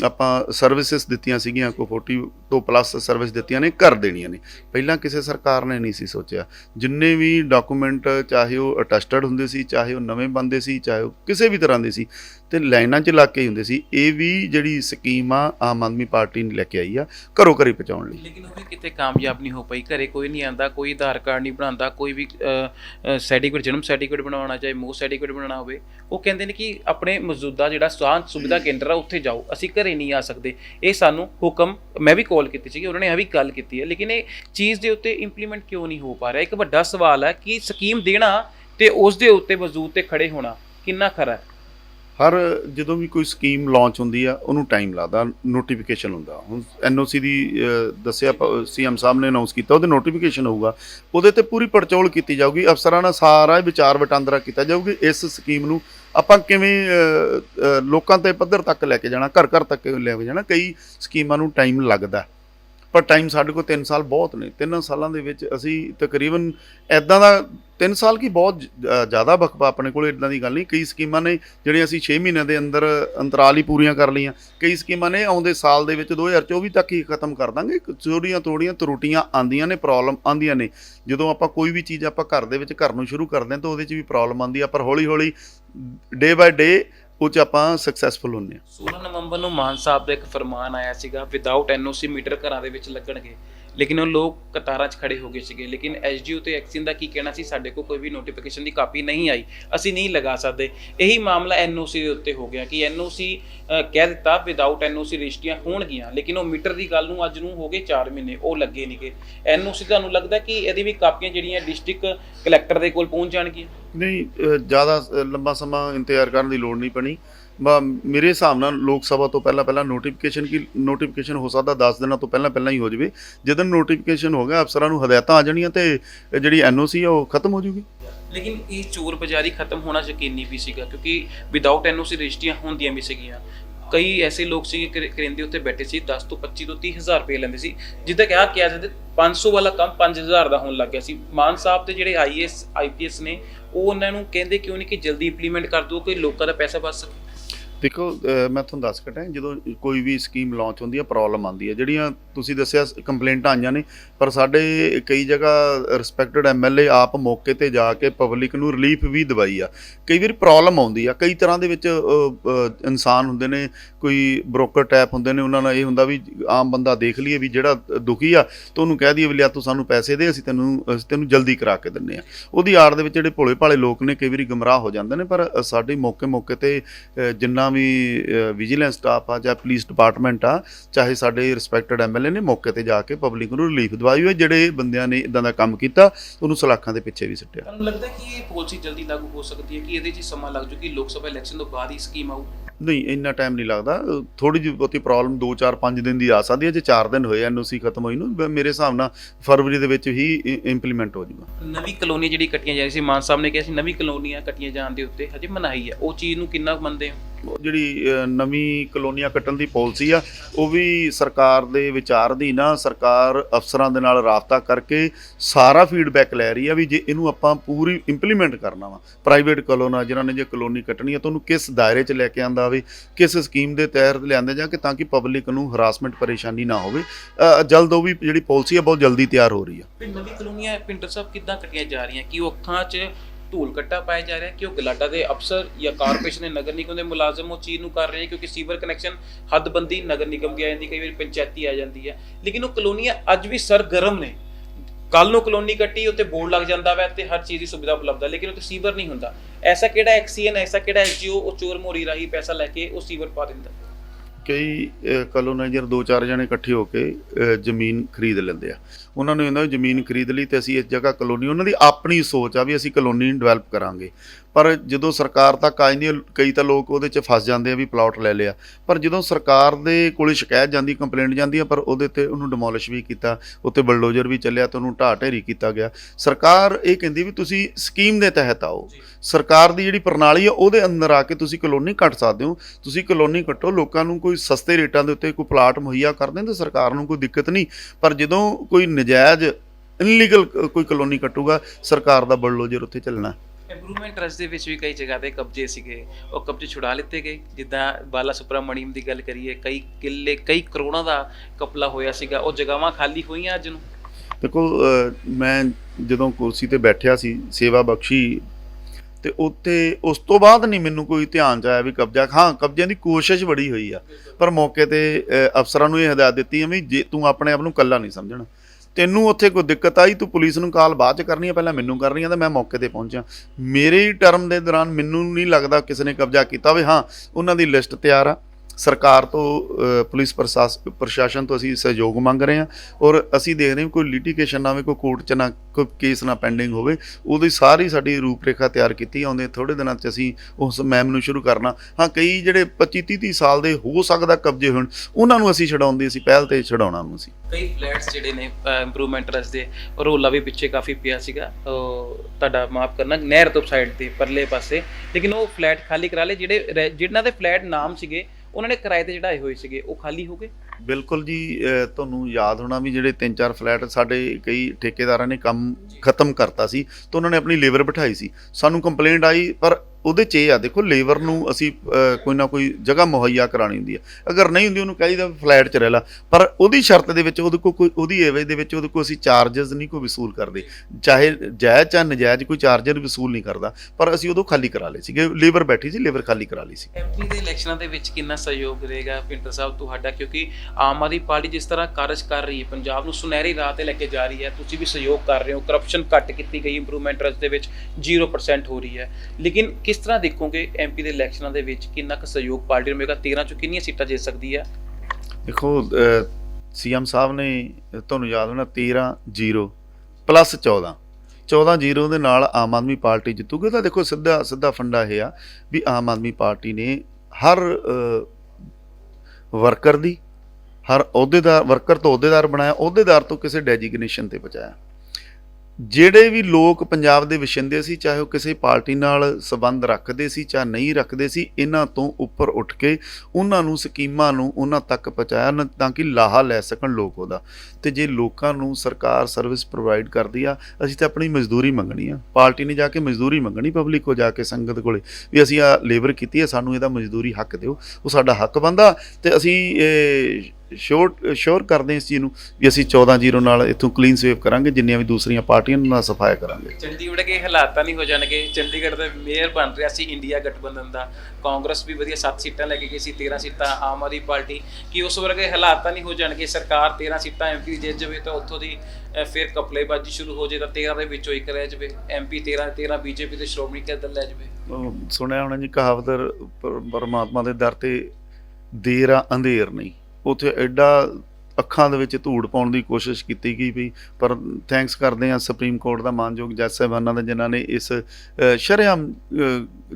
ਆਪਾਂ ਸਰਵਿਸਿਜ਼ ਦਿੱਤੀਆਂ ਸੀਗੀਆਂ ਕੋ 40 ਤੋਂ ਪਲੱਸ ਸਰਵਿਸ ਦਿੱਤੀਆਂ ਨੇ, ਕਰ ਦੇਣੀਆਂ ਨੇ। ਪਹਿਲਾਂ ਕਿਸੇ ਸਰਕਾਰ ਨੇ ਨਹੀਂ ਸੀ ਸੋਚਿਆ। ਜਿੰਨੇ ਵੀ ਡਾਕੂਮੈਂਟ ਚਾਹੇ ਉਹ ਅਟੈਸਟਡ ਹੁੰਦੇ ਸੀ, ਚਾਹੇ ਉਹ ਨਵੇਂ ਬੰਦੇ ਸੀ, ਚਾਹੇ ਉਹ ਕਿਸੇ ਵੀ ਤਰ੍ਹਾਂ ਦੇ ਸੀ ਤੇ ਲਾਈਨਾਂ 'ਚ ਲੱਗ ਕੇ ਹੁੰਦੇ ਸੀ। ਇਹ ਵੀ ਜਿਹੜੀ ਸਕੀਮ ਆ, ਆਮ ਆਦਮੀ ਪਾਰਟੀ ਨੇ ਲੈ ਕੇ ਆਈ ਆ, ਘਰੋ ਘਰੀ ਪਹੁੰਚਾਉਣ ਲਈ।
ਲੇਕਿਨ ਉਹ ਵੀ ਕਿਤੇ ਕਾਮਯਾਬ ਨਹੀਂ ਹੋ ਪਈ। ਘਰੇ ਕੋਈ ਨਹੀਂ ਆਂਦਾ, ਕੋਈ ਆਧਾਰ ਕਾਰਡ ਨਹੀਂ ਬਣਾਉਂਦਾ, ਕੋਈ ਵੀ ਸਰਟੀਫਿਕੇਟ ਜਨਮ ਸਰਟੀਫਿਕੇਟ ਬਣਾਉਣਾ ਚਾਹੇ ਮੋਹ ਸਰਟੀਫਿਕੇਟ ਬਣਾਉਣਾ ਹੋਵੇ, ਉਹ ਕਹਿੰਦੇ ਨੇ ਕਿ ਆਪਣੇ ਮੌਜੂਦਾ ਜਿਹੜਾ ਸਵਾਨ ਸੁਵਿਧਾ ਕੇਂਦਰ ਆ, ਉੱਥੇ ਜਾਓ। ਅਸੀਂ ਘਰੇ ਨਹੀਂ ਆ ਸਕਦੇ। ਇਹ ਸਾਨੂੰ ਹੁਕਮ, ਮੈਂ ਵੀ ਕਾਲ ਕੀਤੀ ਸੀ ਕਿ ਉਹਨਾਂ ਨੇ ਇਹ ਵੀ ਗੱਲ ਕੀਤੀ ਹੈ। ਲੇਕਿਨ ਇਹ ਚੀਜ਼ ਦੇ ਉੱਤੇ ਇੰਪਲੀਮੈਂਟ ਕਿਉਂ ਨਹੀਂ ਹੋ ਪਾ ਰਿਹਾ? ਇੱਕ ਵੱਡਾ ਸਵਾਲ ਹੈ ਕਿ ਸਕੀਮ ਦੇਣਾ ਤੇ ਉਸ ਦੇ ਉੱਤੇ ਮੌਜੂਦ ਤੇ ਖੜੇ ਹੋਣਾ ਕਿੰਨਾ ਖਰਾ ਹੈ?
ਹਰ ਜਦੋਂ ਵੀ ਕੋਈ ਸਕੀਮ ਲਾਂਚ ਹੁੰਦੀ ਆ ਉਹਨੂੰ ਟਾਈਮ ਲੱਗਦਾ ਨੋਟੀਫਿਕੇਸ਼ਨ ਹੁੰਦਾ। ਹੁਣ ਐਨਓਸੀ ਦੀ ਅਹ, ਦੱਸਿਆ ਸੀਐਮ ਸਾਹਿਬ ਨੇ ਅਨਾਉਂਸ ਕੀਤਾ ਉਹਦੇ ਨੋਟੀਫਿਕੇਸ਼ਨ ਹੋਊਗਾ। ਉਹਦੇ ਤੇ ਪੂਰੀ ਪੜਚੋਲ ਕੀਤੀ ਜਾਊਗੀ ਅਫਸਰਾਂ ਨਾਲ ਸਾਰਾ ਵਿਚਾਰ ਵਟਾਂਦਰਾ ਕੀਤਾ ਜਾਊਗੀ ਇਸ ਸਕੀਮ ਨੂੰ ਆਪਾਂ ਕਿਵੇਂ ਲੋਕਾਂ ਤੇ ਪੱਧਰ ਤੱਕ ਲੈ ਕੇ ਜਾਣਾ ਘਰ ਘਰ ਤੱਕ ਲੈ ਕੇ ਜਾਣਾ ਕਈ ਸਕੀਮਾਂ ਨੂੰ ਟਾਈਮ ਲੱਗਦਾ। ਪਰ ਟਾਈਮ ਸਾਡੇ ਕੋਲ 3 ਸਾਲ ਬਹੁਤ ਨੇ। ਤਿੰਨਾਂ ਸਾਲਾਂ ਦੇ ਵਿੱਚ ਅਸੀਂ ਤਕਰੀਬਨ ਐਦਾਂ ਦਾ 3 ਸਾਲ ਕੀ ਬਹੁਤ ਜ- ਜ਼ਿਆਦਾ ਵਕਫਾ ਆਪਣੇ ਕੋਲ ਇਦਾਂ ਦੀ ਗੱਲ ਨਹੀਂ। ਕਈ ਸਕੀਮਾਂ ਨੇ ਜਿਹੜੀਆਂ ਅਸੀਂ 6 ਮਹੀਨਿਆਂ ਦੇ ਅੰਦਰ ਅੰਤਰਾਲ ਹੀ ਪੂਰੀਆਂ ਕਰ ਲਈਆਂ। ਕਈ ਸਕੀਮਾਂ ਨੇ ਆਉਂਦੇ ਸਾਲ ਦੇ ਵਿੱਚ 2024 ਤੱਕ ਹੀ ਖਤਮ ਕਰ ਦਾਂਗੇ। ਥੋੜੀਆਂ ਥੋੜੀਆਂ ਤਰੁੱਟੀਆਂ ਆਂਦੀਆਂ ਨੇ ਪ੍ਰੋਬਲਮ ਆਂਦੀਆਂ ਨੇ। ਜਦੋਂ ਆਪਾਂ ਕੋਈ ਵੀ ਚੀਜ਼ ਆਪਾਂ ਘਰ ਦੇ ਵਿੱਚ ਘਰ ਨੂੰ ਸ਼ੁਰੂ ਕਰਦੇ ਹਾਂ ਤਾਂ ਉਹਦੇ 'ਚ ਵੀ ਪ੍ਰੋਬਲਮ ਆਂਦੀ ਆ। ਪਰ ਹੌਲੀ ਹੌਲੀ ਡੇ ਬਾਏ ਡੇ ਉਹ 'ਚ ਆਪਾਂ ਸਕਸੈਸਫੁਲ ਹੁੰਦੇ ਹਾਂ।
16 ਨਵੰਬਰ ਨੂੰ ਮਾਨ ਸਾਹਿਬ ਦਾ ਇੱਕ ਫਰਮਾਨ ਆਇਆ ਸੀਗਾ ਵਿਦਆਊਟ ਐਨਓਸੀ ਮੀਟਰ ਘਰਾਂ ਦੇ ਵਿੱਚ ਲੱਗਣਗੇ। ਲੇਕਿਨ ਉਹ ਲੋਕ ਕਤਾਰਾਂ 'ਚ ਖੜੇ ਹੋ ਗਏ ਸੀਗੇ। ਲੇਕਿਨ ਐਸਜੀਓ ਤੇ ਐਕਸਿਨ ਦਾ ਕੀ ਕਹਿਣਾ ਸੀ? ਸਾਡੇ ਕੋਲ ਕੋਈ ਵੀ ਨੋਟੀਫਿਕੇਸ਼ਨ ਦੀ ਕਾਪੀ ਨਹੀਂ ਆਈ। ਅਸੀਂ ਨਹੀਂ ਲਗਾ ਸਕਦੇ। ਇਹੀ ਮਾਮਲਾ ਐਨਓਸੀ ਦੇ ਉੱਤੇ ਹੋ ਗਿਆ ਕਿ ਐਨਓਸੀ ਕਹਿ ਦਿੱਤਾ ਵਿਦਆਊਟ ਐਨਓਸੀ ਰਜਿਸਟਰੀਆਂ ਹੋਣਗੀਆਂ। ਲੇਕਿਨ ਉਹ ਮੀਟਰ ਦੀ ਗੱਲ ਨੂੰ ਅੱਜ ਨੂੰ ਹੋ ਗਏ 4 ਮਹੀਨੇ। ਉਹ ਲੱਗੇ ਨਹੀਂਗੇ ਐਨਓਸੀ ਤੁਹਾਨੂੰ ਲੱਗਦਾ ਕਿ ਇਹਦੀ ਵੀ ਕਾਪੀਆਂ ਜਿਹੜੀਆਂ ਡਿਸਟ੍ਰਿਕਟ ਕਲੈਕਟਰ ਦੇ ਕੋਲ ਪਹੁੰਚ ਜਾਣਗੀਆਂ?
ਨਹੀਂ ਜ਼ਿਆਦਾ ਲੰਬਾ ਸਮਾਂ ਇੰਤਜ਼ਾਰ ਕਰਨ ਦੀ ਲੋੜ ਨਹੀਂ ਪਣੀ। ਮੇਰੇ ਹਿਸਾਬ ਨਾਲ ਲੋਕ ਸਭਾ ਤੋਂ ਪਹਿਲਾਂ ਪਹਿਲਾਂ ਨੋਟੀਫਿਕੇਸ਼ਨ ਕੀ ਨੋਟੀਫਿਕੇਸ਼ਨ ਹੋ ਸਕਦਾ 10 ਦਿਨਾਂ ਤੋਂ ਪਹਿਲਾਂ ਪਹਿਲਾਂ ਹੀ ਹੋ ਜਾਵੇ। ਜਦੋਂ ਨੋਟੀਫਿਕੇਸ਼ਨ ਹੋ ਗਿਆ, ਅਫਸਰਾਂ ਨੂੰ ਹਦਾਇਤਾਂ ਆ ਜਾਣੀਆਂ ਤੇ ਇਹ ਜਿਹੜੀ ਐਨਓਸੀ ਆ, ਉਹ ਖਤਮ ਹੋ ਜਾਊਗੀ।
ਲੇਕਿਨ ਇਹ ਚੋਰ ਬਜ਼ਾਰੀ ਖਤਮ ਹੋਣਾ ਯਕੀਨੀ ਵੀ ਸੀਗਾ, ਕਿਉਂਕਿ ਵਿਦਆਊਟ ਐਨਓਸੀ ਰਜਿਸਟਰੀਆਂ ਹੁੰਦੀਆਂ ਵੀ ਸੀਗੀਆਂ। ਕਈ ਐਸੇ ਲੋਕ ਸੀ ਕਿ ਕਰਿੰਦੇ ਉੱਤੇ ਬੈਠੇ ਸੀ 10 ਤੋਂ 25 ਤੋਂ 30 ਹਜ਼ਾਰ ਰੁਪਏ ਲੈਂਦੇ ਸੀ, ਜਿੱਦਾਂ ਕਿ ਆ ਕਿਹਾ ਜਾਂਦੇ 500 ਵਾਲਾ ਕੰਮ 5000 ਦਾ ਹੋਣ ਲੱਗ ਗਿਆ ਸੀ। ਮਾਨ ਸਾਹਿਬ ਤੇ ਜਿਹੜੇ ਆਈਐਸ ਆਈਪੀਐਸ ਨੇ, ਉਹ ਉਹਨਾਂ ਨੂੰ ਕਹਿੰਦੇ ਕਿਉਂ ਨਹੀਂ ਕਿ ਜਲਦੀ ਇੰਪਲੀਮੈਂਟ ਕਰ ਦਿਓ ਕਿ ਲੋਕਾਂ ਦਾ ਪੈਸਾ ਬਚ ਸਕੇ
ਦੇਖੋ ਮੈਂ ਤੁਹਾਨੂੰ ਦੱਸ ਕਟਾਂ ਜਦੋਂ ਕੋਈ ਵੀ ਸਕੀਮ ਲਾਂਚ ਹੁੰਦੀ ਹੈ ਪ੍ਰੋਬਲਮ ਆਉਂਦੀ ਹੈ ਜਿਹੜੀਆਂ ਤੁਸੀਂ ਦੱਸਿਆ ਕੰਪਲੇਂਟਾਂ ਆਈਆਂ ਨੇ ਪਰ ਸਾਡੇ ਕਈ ਜਗ੍ਹਾ ਰਿਸਪੈਕਟਡ ਐਮਐਲਏ ਆਪ ਮੌਕੇ ਤੇ ਜਾ ਕੇ ਪਬਲਿਕ ਨੂੰ ਰਿਲੀਫ ਵੀ ਦਵਾਈ ਆ। ਕਈ ਵਾਰ ਪ੍ਰੋਬਲਮ ਆਉਂਦੀ ਆ। ਕਈ ਤਰ੍ਹਾਂ ਦੇ ਵਿੱਚ ਇਨਸਾਨ ਹੁੰਦੇ ਨੇ ਕੋਈ ਬ੍ਰੋਕਰ ਟੈਪ ਹੁੰਦੇ ਨੇ ਉਹਨਾਂ ਨਾਲ ਇਹ ਹੁੰਦਾ ਵੀ ਆਮ ਬੰਦਾ ਦੇਖ ਲਈਏ ਵੀ ਜਿਹੜਾ ਦੁਖੀ ਆ ਤਾਂ ਉਹਨੂੰ ਕਹਿ ਦਈਏ ਵੀ ਲਿਆ ਤੂੰ ਸਾਨੂੰ ਪੈਸੇ ਦੇ ਅਸੀਂ ਤੈਨੂੰ ਅਸੀਂ ਤੈਨੂੰ ਜਲਦੀ ਕਰਾ ਕੇ ਦਿੰਨੇ ਆ। ਉਹਦੀ ਆੜ ਦੇ ਵਿੱਚ ਜਿਹੜੇ ਭੋਲੇ ਭਾਲੇ ਲੋਕ ਨੇ ਕਈ ਵਾਰੀ ਗਮਰਾਹ ਹੋ ਜਾਂਦੇ ਨੇ ਪਰ ਅ, ਸਾਡੇ ਮੌਕੇ ਮੌਕੇ ਤੇ ਜਿੰਨਾ ਵੀ ਵਿਜੀਲੈਂਸ ਸਟਾਫ ਆ ਜਾਂ ਪੁਲਿਸ ਡਿਪਾਰਟਮੈਂਟ ਆ ਚਾਹੇ ਸਾਡੇ ਰਿਸਪੈਕਟਡ ਐਮਐਲਏ ਨੇ ਮੌਕੇ ਤੇ ਜਾ ਕੇ ਪਬਲਿਕ ਨੂੰ ਰਿਲੀਫ ਦਵਾਈ ਹੋਈ ਜਿਹੜੇ ਬੰਦਿਆਂ ਨੇ ਇਦਾਂ ਦਾ ਕੰਮ ਕੀਤਾ, ਉਹਨੂੰ ਸਲਾਖਾਂ ਦੇ ਪਿੱਛੇ ਵੀ ਸਿੱਟਿਆ।
ਤੁਹਾਨੂੰ ਲੱਗਦਾ ਕਿ ਇਹ ਪਾਲਿਸੀ ਜਲਦੀ ਲਾਗੂ ਹੋ ਸਕਦੀ ਹੈ ਕਿ ਇਹਦੇ 'ਚ ਸਮਾਂ ਲੱਗ ਜੂ ਕਿ ਲੋਕ ਸਭਾ ਇਲੈਕਸ਼ਨ ਤੋਂ ਬਾਅਦ ਹੀ ਸਕੀਮ ਆਊ?
ਨਹੀਂ ਇੰਨਾ ਟਾਈਮ ਨਹੀਂ ਲੱਗਦਾ। ਥੋੜੀ ਜਿਹੀ ਬਹੁਤੀ ਪ੍ਰੋਬਲਮ 2 4 5 ਦਿਨ ਦੀ ਆ ਸਕਦੀ ਹੈ। ਜੇ 4 ਦਿਨ ਹੋਏ ਐਨਓਸੀ ਖਤਮ ਹੋਈ ਨੂੰ ਮੇਰੇ ਹਿਸਾਬ ਨਾਲ ਫਰਵਰੀ ਦੇ ਵਿੱਚ ਹੀ ਇੰਪਲੀਮੈਂਟ ਹੋ ਜਾਊਗਾ।
ਨਵੀਂ ਕਲੋਨੀ ਜਿਹੜੀ ਕੱਟੀਆਂ ਜਾ ਰਹੀ ਸੀ ਮਾਨ ਸਾਹਿਬ ਨੇ ਕਿਹਾ ਸੀ ਨਵੀਂ ਕਲੋਨੀਆਂ ਕੱਟੀਆਂ ਜਾਣ ਦੇ ਉੱਤੇ ਹਜੇ ਮਨਾਹੀ ਹੈ। ਉਹ ਚੀਜ਼ ਨੂੰ ਕਿੰਨਾ ਮੰਨਦੇ ਹੋ?
ਜਿਹੜੀ ਨਵੀਂ ਕਲੋਨੀਆਂ ਕੱਟਣ ਦੀ ਪਾਲਿਸੀ ਆ ਉਹ ਵੀ ਸਰਕਾਰ ਦੇ ਵਿਚਾਰ ਦੀ ਨਾ ਸਰਕਾਰ ਅਫਸਰਾਂ ਦੇ ਨਾਲ ਰਾਬਤਾ ਕਰਕੇ ਸਾਰਾ ਫੀਡਬੈਕ ਲੈ ਰਹੀ ਆ ਵੀ ਜੇ ਇਹਨੂੰ ਆਪਾਂ ਪੂਰੀ ਇੰਪਲੀਮੈਂਟ ਕਰਨਾ ਵਾ ਪ੍ਰਾਈਵੇਟ ਕਲੋਨਾ ਜਿਨ੍ਹਾਂ ਨੇ ਜੇ ਕਲੋਨੀ ਕੱਟਣੀ ਆ ਤਾਂ ਉਹਨੂੰ ਕਿਸ ਦਾਇਰੇ 'ਚ ਲੈ ਕੇ ਆਂਦਾ? ਹੋਵੇ ਕਿਸ ਸਕੀਮ ਦੇ ਤਹਿਤ ਲਿਆਂਦੇ ਜਾ ਕੇ ਤਾਂ ਕਿ ਪਬਲਿਕ ਨੂੰ ਹਰਾਸਮੈਂਟ ਪਰੇਸ਼ਾਨੀ ਨਾ ਹੋਵੇ। ਅ, ਜਲਦ ਉਹ ਵੀ ਜਿਹੜੀ ਪਾਲਿਸੀ ਆ ਬਹੁਤ ਜਲਦੀ ਤਿਆਰ ਹੋ ਰਹੀ ਆ।
ਫਿਰ ਨਵੀਂ ਕਲੋਨੀਆਂ ਪਿੰਡਰ ਸਾਹਿਬ ਕਿੱਦਾਂ ਕੱਟੀਆਂ ਜਾ ਰਹੀਆਂ? ਕਿ ਉਹ ਅੱਖਾਂ 'ਚ ਧੂਲ ਕੱਟਾ ਪਾਇਆ ਜਾ ਰਿਹਾ ਕਿ ਉਹ ਗਲਾਡਾ ਦੇ ਅਫਸਰ ਜਾਂ ਕਾਰਪੋਰੇਸ਼ਨ ਦੇ ਨਗਰ ਨਿਗਮ ਦੇ ਮੁਲਾਜ਼ਮ ਉਹ ਚੀਜ਼ ਨੂੰ ਕਰ ਰਹੇ ਨੇ? ਕਿਉਂਕਿ ਸੀਵਰ ਕਨੈਕਸ਼ਨ ਹੱਦਬੰਦੀ ਨਗਰ ਨਿਗਮ ਦੀ ਆ ਜਾਂਦੀ ਕਈ ਵਾਰੀ ਪੰਚਾਇਤੀ ਆ ਜਾਂਦੀ ਹੈ। ਲੇਕਿਨ ਉਹ ਕਲੋਨੀਆਂ ਅੱਜ ਵੀ ਸਰਗਰਮ ਨੇ। ਕੱਲ ਨੂੰ ਕਲੋਨੀ ਕੱਟੀ ਉੱਤੇ ਬੋਰਡ ਲੱਗ ਜਾਂਦਾ ਵੈ ਤੇ ਹਰ ਚੀਜ਼ ਦੀ ਸੁਵਿਧਾ ਉਪਲਬਧ ਹੈ ਲੇਕਿਨ ਉੱਥੇ ਸੀਵਰ ਨਹੀਂ ਹੁੰਦਾ। ਐਸਾ ਕਿਹੜਾ ਐਕਸੀਐਨ, ਐਸਾ ਕਿਹੜਾ ਐਸਜੀਓ ਉਹ ਚੋਰ ਮੋਰੀ ਰਾਹੀਂ ਪੈਸਾ ਲੈ ਕੇ ਉਹ ਸੀਵਰ ਪਾ ਦਿੰਦਾ।
ਕਈ ਕਲੋਨਾਈਜ਼ਰ ਦੋ ਚਾਰ ਜਣੇ ਇਕੱਠੇ ਹੋ ਕੇ ਜ਼ਮੀਨ ਖਰੀਦ ਲੈਂਦੇ ਆ। ਉਹਨਾਂ ਨੂੰ ਇਹਨਾਂ ਜ਼ਮੀਨ ਖਰੀਦ ਲਈ ਤੇ ਅਸੀਂ ਇਸ ਜਗ੍ਹਾ ਕਲੋਨੀ, ਉਹਨਾਂ ਦੀ ਆਪਣੀ ਸੋਚ ਆ ਵੀ ਅਸੀਂ ਕਲੋਨੀ ਡਿਵੈਲਪ ਕਰਾਂਗੇ। ਪਰ ਜਦੋਂ ਸਰਕਾਰ ਤੱਕ ਆ ਜਾਂਦੀ ਕਈ ਤਾਂ ਲੋਕ ਉਹਦੇ 'ਚ ਫਸ ਜਾਂਦੇ ਆ ਵੀ ਪਲਾਟ ਲੈ ਲਿਆ। ਪਰ ਜਦੋਂ ਸਰਕਾਰ ਦੇ ਕੋਲੇ ਸ਼ਿਕਾਇਤ ਜਾਂਦੀ ਕੰਪਲੇਂਟ ਜਾਂਦੀ ਆ ਪਰ ਉਹਦੇ ਤੇ ਉਹਨੂੰ ਡਿਮੋਲਿਸ਼ ਵੀ ਕੀਤਾ ਉੱਤੇ ਬਲਡੋਜ਼ਰ ਵੀ ਚੱਲਿਆ ਤੇ ਉਹਨੂੰ ਢਾਹ ਢੇਰੀ ਕੀਤਾ ਗਿਆ। ਸਰਕਾਰ ਇਹ ਕਹਿੰਦੀ ਵੀ ਤੁਸੀਂ ਸਕੀਮ ਦੇ ਤਹਿਤ ਆਓ। ਸਰਕਾਰ ਦੀ ਜਿਹੜੀ ਪ੍ਰਣਾਲੀ ਆ ਉਹਦੇ ਅੰਦਰ ਆ ਕੇ ਤੁਸੀਂ ਕਲੋਨੀ ਕੱਟ ਸਕਦੇ ਹੋ। ਤੁਸੀਂ ਕਲੋਨੀ ਕੱਟੋ ਲੋਕਾਂ ਨੂੰ ਕੋਈ ਸਸਤੇ ਰੇਟਾਂ ਦੇ ਉੱਤੇ ਕੋਈ ਪਲਾਟ ਮੁਹੱਈਆ ਕਰ ਦੇਣ ਤਾਂ ਸਰਕਾਰ ਨੂੰ ਕੋਈ ਦਿੱਕਤ ਨਹੀਂ। ਪਰ ਜਦੋਂ ਕੋਈ ਨਜਾਇਜ਼ ਇਨਲੀਗਲ ਕੋਈ ਕਲੋਨੀ ਕੱਟੂਗਾ ਸਰਕਾਰ ਦਾ ਬਲਡੋਜ਼ਰ ਉੱਥੇ ਚੱਲਣਾ।
ਇੰਪਰੂਵਮੈਂਟ ਟਰਸਟ ਦੇ ਵਿੱਚ ਵੀ ਕਈ ਜਗ੍ਹਾ ਤੇ ਕਬਜ਼ੇ ਸੀਗੇ, ਉਹ ਕਬਜ਼ੇ ਛੁਡਾ ਲਿੱਤੇ ਗਏ। ਜਿੱਦਾਂ ਬਾਲਾ ਸੁਪਰਾਮਣੀਮ ਦੀ ਗੱਲ ਕਰੀਏ, ਕਈ ਕਿੱਲੇ, ਕਈ ਕਰੋੜਾਂ ਦਾ ਕਪਲਾ ਹੋਇਆ ਸੀਗਾ, ਉਹ ਜਗ੍ਹਾਵਾਂ ਖਾਲੀ ਹੋਈਆਂ ਅੱਜ ਨੂੰ।
ਦੇਖੋ ਮੈਂ ਜਦੋਂ ਕੁਰਸੀ ਤੇ ਬੈਠਿਆ ਸੀ, ਸੇਵਾ ਬਖਸ਼ੀ, ਤੇ ਉੱਥੇ ਉਸ ਤੋਂ ਬਾਅਦ ਨਹੀਂ ਮੈਨੂੰ ਕੋਈ ਧਿਆਨ ਚ ਆਇਆ ਵੀ ਕਬਜ਼ਾ, ਹਾਂ, ਕਬਜ਼ਿਆਂ ਦੀ ਕੋਸ਼ਿਸ਼ ਬੜੀ ਹੋਈ ਆ। ਪਰ ਮੌਕੇ ਤੇ ਅਫਸਰਾਂ ਨੂੰ ਇਹ ਹਦਾਇਤ ਦਿੱਤੀ ਹੈ ਵੀ ਜੇ ਤੂੰ ਆਪਣੇ ਆਪ ਨੂੰ ਕੱਲਾ ਨਹੀਂ ਸਮਝਣਾ। ਤੈਨੂੰ ਉੱਥੇ ਕੋਈ ਦਿੱਕਤ ਆਈ? ਤੂੰ ਪੁਲਿਸ ਨੂੰ ਕਾਲ ਬਾਅਦ ਚ ਕਰਨੀ ਆ, ਪਹਿਲਾਂ ਮੈਨੂੰ ਕਰਨੀ ਆ ਤਾਂ ਮੈਂ ਮੌਕੇ ਤੇ ਪਹੁੰਚਿਆ। ਮੇਰੇ ਟਰਮ ਦੇ ਦੌਰਾਨ ਮੈਨੂੰ ਨਹੀਂ ਲੱਗਦਾ ਕਿਸੇ ਨੇ ਕਬਜ਼ਾ ਕੀਤਾ ਹੋਵੇ ਹਾਂ, ਉਹਨਾਂ ਦੀ ਲਿਸਟ ਤਿਆਰ ਆ। ਸਰਕਾਰ ਤੋਂ ਪੁਲਿਸ ਪ੍ਰਸ਼ਾਸ ਪ੍ਰਸ਼ਾਸਨ ਤੋਂ ਅਸੀਂ ਸਹਿਯੋਗ ਮੰਗ ਰਹੇ ਹਾਂ ਔਰ ਅਸੀਂ ਦੇਖ ਰਹੇ ਹਾਂ ਕੋਈ ਲਿਟੀਗੇਸ਼ਨ ਨਾ ਹੋਵੇ, ਕੋਈ ਕੋਰਟ 'ਚ ਨਾ, ਕੋਈ ਕੇਸ ਨਾ ਪੈਂਡਿੰਗ ਹੋਵੇ, ਉਹਦੀ ਸਾਰੀ ਸਾਡੀ ਰੂਪਰੇਖਾ ਤਿਆਰ ਕੀਤੀ ਆਉਂਦੇ ਥੋੜੇ ਦਿਨਾਂ 'ਚ ਅਸੀਂ ਉਸ ਮੈਮ ਨੂੰ ਸ਼ੁਰੂ ਕਰਨਾ। ਹਾਂ, ਕਈ ਜਿਹੜੇ 25 30 30 ਸਾਲ ਦੇ ਹੋ ਸਕਦਾ ਕਬਜ਼ੇ ਹੋਣ, ਉਹਨਾਂ ਨੂੰ ਅਸੀਂ ਛਡਾਉਣ ਦੀ ਅਸੀਂ ਪਹਿਲ ਤੇ ਛਡਾਉਣਾ ਨੂੰ ਅਸੀਂ।
ਕਈ ਫਲੈਟਸ ਜਿਹੜੇ ਨੇ ਇੰਪਰੂਵਮੈਂਟ ਰਸਤੇ, ਔਰ ਹੋਲਾ ਵੀ ਪਿੱਛੇ ਕਾਫੀ ਪਿਆ ਸੀਗਾ ਤੁਹਾਡਾ ਮਾਫ ਕਰਨਾ, ਨਹਿਰ ਤੋਂ ਸਾਈਡ ਤੇ, ਪਰਲੇ ਪਾਸੇ। ਲੇਕਿਨ ਉਹ ਫਲੈਟ ਖਾਲੀ ਕਰਾ ਲਏ, ਜਿਹੜੇ ਰਹਿ- ਜਿਨ੍ਹਾਂ ਦੇ ਫਲੈਟ ਨਾਮ ਸੀਗੇ ਉਹਨਾਂ ਨੇ ਕਿਰਾਏ ਤੇ ਚੜਾਏ ਹੋਏ ਸੀਗੇ ਉਹ ਖਾਲੀ ਹੋ ਗਏ?
ਬਿਲਕੁਲ ਜੀ ਤੁਹਾਨੂੰ ਯਾਦ ਹੋਣਾ ਵੀ ਜਿਹੜੇ ਤਿੰਨ ਚਾਰ ਫਲੈਟ ਸਾਡੇ ਕਈ ਠੇਕੇਦਾਰਾਂ ਨੇ ਕੰਮ ਖਤਮ ਕਰਤਾ ਸੀ ਤਾਂ ਉਹਨਾਂ ਨੇ ਆਪਣੀ ਲੇਬਰ ਬਿਠਾਈ ਸੀ। ਸਾਨੂੰ ਕੰਪਲੇਂਟ ਆਈ ਪਰ ਉਹਦੇ 'ਚ ਇਹ ਆ ਦੇਖੋ ਲੇਬਰ ਨੂੰ ਅਸੀਂ ਅਹ, ਕੋਈ ਨਾ ਕੋਈ ਜਗ੍ਹਾ ਮੁਹੱਈਆ ਕਰਾਣੀ ਹੁੰਦੀ ਹੈ ਅਗਰ ਨਹੀਂ ਹੁੰਦੀ ਉਹਨੂੰ ਕਹੀਦਾ ਫਲੈਟ 'ਚ ਰਹਿ ਲਾ। ਪਰ ਉਹਦੀ ਸ਼ਰਤ ਦੇ ਵਿੱਚ ਉਹਦੇ ਕੋਲ ਕੋਈ ਉਹਦੀ ਏਵੇਜ ਦੇ ਵਿੱਚ ਉਹਦੇ ਕੋਲ ਅਸੀਂ ਚਾਰजेस ਨਹੀਂ ਕੋਈ ਵਸੂਲ ਕਰਦੇ। ਚਾਹੇ ਜਾਇਜ਼ ਜਾਂ ਨਜਾਇਜ਼ ਕੋਈ ਚਾਰਜਰ ਵਸੂਲ ਨਹੀਂ ਕਰਦਾ। ਪਰ ਅਸੀਂ ਉਦੋਂ ਖਾਲੀ ਕਰਾ ਲਏ ਸੀਗੇ। ਲੇਬਰ ਬੈਠੀ ਸੀ ਲੇਬਰ ਖਾਲੀ ਕਰਾ ਲਈ ਸੀ।
ਐਮਪੀ ਦੇ ਇਲੈਕਸ਼ਨਾਂ ਦੇ ਵਿੱਚ ਕਿੰਨਾ ਸਹਿਯੋਗ ਰਹੇਗਾ ਪਿੰਟਰ ਸਾਹਿਬ ਤੁਹਾਡਾ? ਕਿਉਂਕਿ ਆਮ ਆਦਮੀ ਪਾਰਟੀ ਜਿਸ ਤਰ੍ਹਾਂ ਕਾਰਜ ਕਰ ਰਹੀ ਹੈ ਪੰਜਾਬ ਨੂੰ ਸੁਨਹਿਰੀ ਰਾਹ ਤੇ ਲੈ ਕੇ ਜਾ ਰਹੀ ਹੈ ਤੁਸੀਂ ਵੀ ਸਹਿਯੋਗ ਕਰ ਰਹੇ ਹੋ। ਕਰਪਸ਼ਨ ਘੱਟ ਕੀਤੀ ਗਈ ਇੰਪਰੂਵਮੈਂਟ ਰਸ ਦੇ ਵਿੱਚ 0% ਹੋ ਰਹੀ ਹੈ। ਲੇਕਿਨ ਕਿਸ ਕਿਸ ਤਰ੍ਹਾਂ ਦੇਖੋਗੇ ਐਮਪੀ ਦੇ ਇਲੈਕਸ਼ਨਾਂ ਦੇ ਵਿੱਚ ਕਿੰਨਾ ਕੁ ਸਹਿਯੋਗ ਪਾਰਟੀ ਨੂੰ ਮਿਲੇਗਾ? 13 ਚੋਂ ਕਿੰਨੀਆਂ ਸੀਟਾਂ ਜਿੱਤ ਸਕਦੀ ਹੈ
ਦੇਖੋ ਸੀਐਮ ਸਾਹਿਬ ਨੇ ਤੁਹਾਨੂੰ ਯਾਦ ਹੋਣਾ 13 0 ਪਲੱਸ 14 14 0 ਦੇ ਨਾਲ ਆਮ ਆਦਮੀ ਪਾਰਟੀ ਜਿੱਤੂਗੀ, ਤਾਂ ਦੇਖੋ ਸਿੱਧਾ ਸਿੱਧਾ ਫੰਡਾ ਇਹ ਆ ਵੀ ਆਮ ਆਦਮੀ ਪਾਰਟੀ ਨੇ ਹਰ ਵਰਕਰ ਦੀ, ਹਰ ਅਹੁਦੇਦਾਰ, ਵਰਕਰ ਤੋਂ ਅਹੁਦੇਦਾਰ ਬਣਾਇਆ, ਅਹੁਦੇਦਾਰ ਤੋਂ ਕਿਸੇ ਡੈਜਿਗਨੇਸ਼ਨ ਤੇ ਪਹੁੰਚਾਇਆ ਜਿਹੜੇ ਵੀ ਲੋਕ ਪੰਜਾਬ ਦੇ ਵਸਿੰਦੇ ਸੀ, ਚਾਹੇ ਉਹ ਕਿਸੇ ਪਾਰਟੀ ਨਾਲ ਸੰਬੰਧ ਰੱਖਦੇ ਸੀ ਚਾਹੇ ਨਹੀਂ ਰੱਖਦੇ ਸੀ, ਇਹਨਾਂ ਤੋਂ ਉੱਪਰ ਉੱਠ ਕੇ ਉਹਨਾਂ ਨੂੰ ਸਕੀਮਾਂ ਨੂੰ ਉਹਨਾਂ ਤੱਕ ਪਹੁੰਚਾਇਆ ਤਾਂ ਕਿ ਲਾਹਾ ਲੈ ਸਕਣ ਲੋਕ ਉਹਦਾ। ਤੇ ਜੇ ਲੋਕਾਂ ਨੂੰ ਸਰਕਾਰ ਸਰਵਿਸ ਪ੍ਰੋਵਾਈਡ ਕਰਦੀ ਆ, ਅਸੀਂ ਤਾਂ ਆਪਣੀ ਮਜ਼ਦੂਰੀ ਮੰਗਣੀ ਆ। ਪਾਰਟੀ ਨੇ ਜਾ ਕੇ ਮਜ਼ਦੂਰੀ ਮੰਗਣੀ ਪਬਲਿਕ ਕੋ ਜਾ ਕੇ ਸੰਗਤ ਕੋਲੇ, ਵੀ ਅਸੀਂ ਆ ਲੇਬਰ ਕੀਤੀ ਹੈ ਸਾਨੂੰ ਇਹਦਾ ਮਜ਼ਦੂਰੀ ਹੱਕ ਦਿਓ। ਉਹ ਸਾਡਾ ਹੱਕ ਬੰਦਾ ਤੇ ਅਸੀਂ ਸ਼ੋਰ ਸ਼ੋਰ ਕਰਦੇ ਇਸ ਚੀਜ਼ ਨੂੰ ਵੀ ਅਸੀਂ 14 ਜ਼ੀਰੋ ਨਾਲ ਇੱਥੋਂ ਕਲੀਨ ਸਵੇਪ ਕਰਾਂਗੇ ਜਿੰਨੀਆਂ ਵੀ ਦੂਸਰੀਆਂ ਪਾਰਟੀਆਂ ਨੂੰ ਨਾਲ ਸਫਾਇਆ ਕਰਾਂਗੇ।
ਚੰਡੀਗੜ੍ਹ ਦੇ ਹਾਲਾਤਾਂ ਨਹੀਂ ਹੋ ਜਾਣਗੇ। ਚੰਡੀਗੜ੍ਹ ਦਾ ਮੇਅਰ ਬਣ ਰਿਹਾ ਸੀ ਇੰਡੀਆ ਗਠਬੰਧਨ ਦਾ। ਕਾਂਗਰਸ ਵੀ ਵਧੀਆ 7 ਸੀਟਾਂ ਲੈ ਕੇ ਗਈ ਸੀ 13 ਸੀਟਾਂ ਆਮ ਆਦਮੀ ਪਾਰਟੀ। ਕਿ ਉਸ ਵਰਗੇ ਹਾਲਾਤਾਂ ਨਹੀਂ ਹੋ ਜਾਣਗੇ? ਸਰਕਾਰ 13 ਸੀਟਾਂ ਐਮਪੀ ਜਿੱਤ ਜਾਵੇ ਤਾਂ ਉੱਥੋਂ ਦੀ ਫਿਰ ਕਪਲੇਬਾਜ਼ੀ ਸ਼ੁਰੂ ਹੋ ਜੇ ਤਾਂ 13 ਦੇ ਵਿੱਚੋਂ ਇੱਕ ਰਹਿ ਜਾਵੇ। ਐਮਪੀ 13 13 ਬੀਜੇਪੀ ਤੇ ਸ਼੍ਰੋਮਣੀ ਅਕਾਲੀ ਦਲ ਲੈ ਜਾਵੇ।
ਸੁਣਿਆ ਹੋਣਾ ਜੀ ਕਹਾਵਤ ਪਰ- ਪਰਮਾਤਮਾ ਦੇ ਦਰ ਤੇ ਦੇਰ ਆ ਅੰਧੇਰ ਨਹੀਂ। ਉੱਥੇ ਐਡਾ ਅੱਖਾਂ ਦੇ ਵਿੱਚ ਧੂੜ ਪਾਉਣ ਦੀ ਕੋਸ਼ਿਸ਼ ਕੀਤੀ ਗਈ ਵੀ ਪਰ ਥੈਂਕਸ ਕਰਦੇ ਆ ਸੁਪਰੀਮ ਕੋਰਟ ਦਾ ਮਾਨਯੋਗ ਜੱਜ ਸਾਹਿਬਾਨਾਂ ਦੇ ਜਿਨ੍ਹਾਂ ਨੇ ਇਸ ਅ, ਸ਼ਰੇਆਮ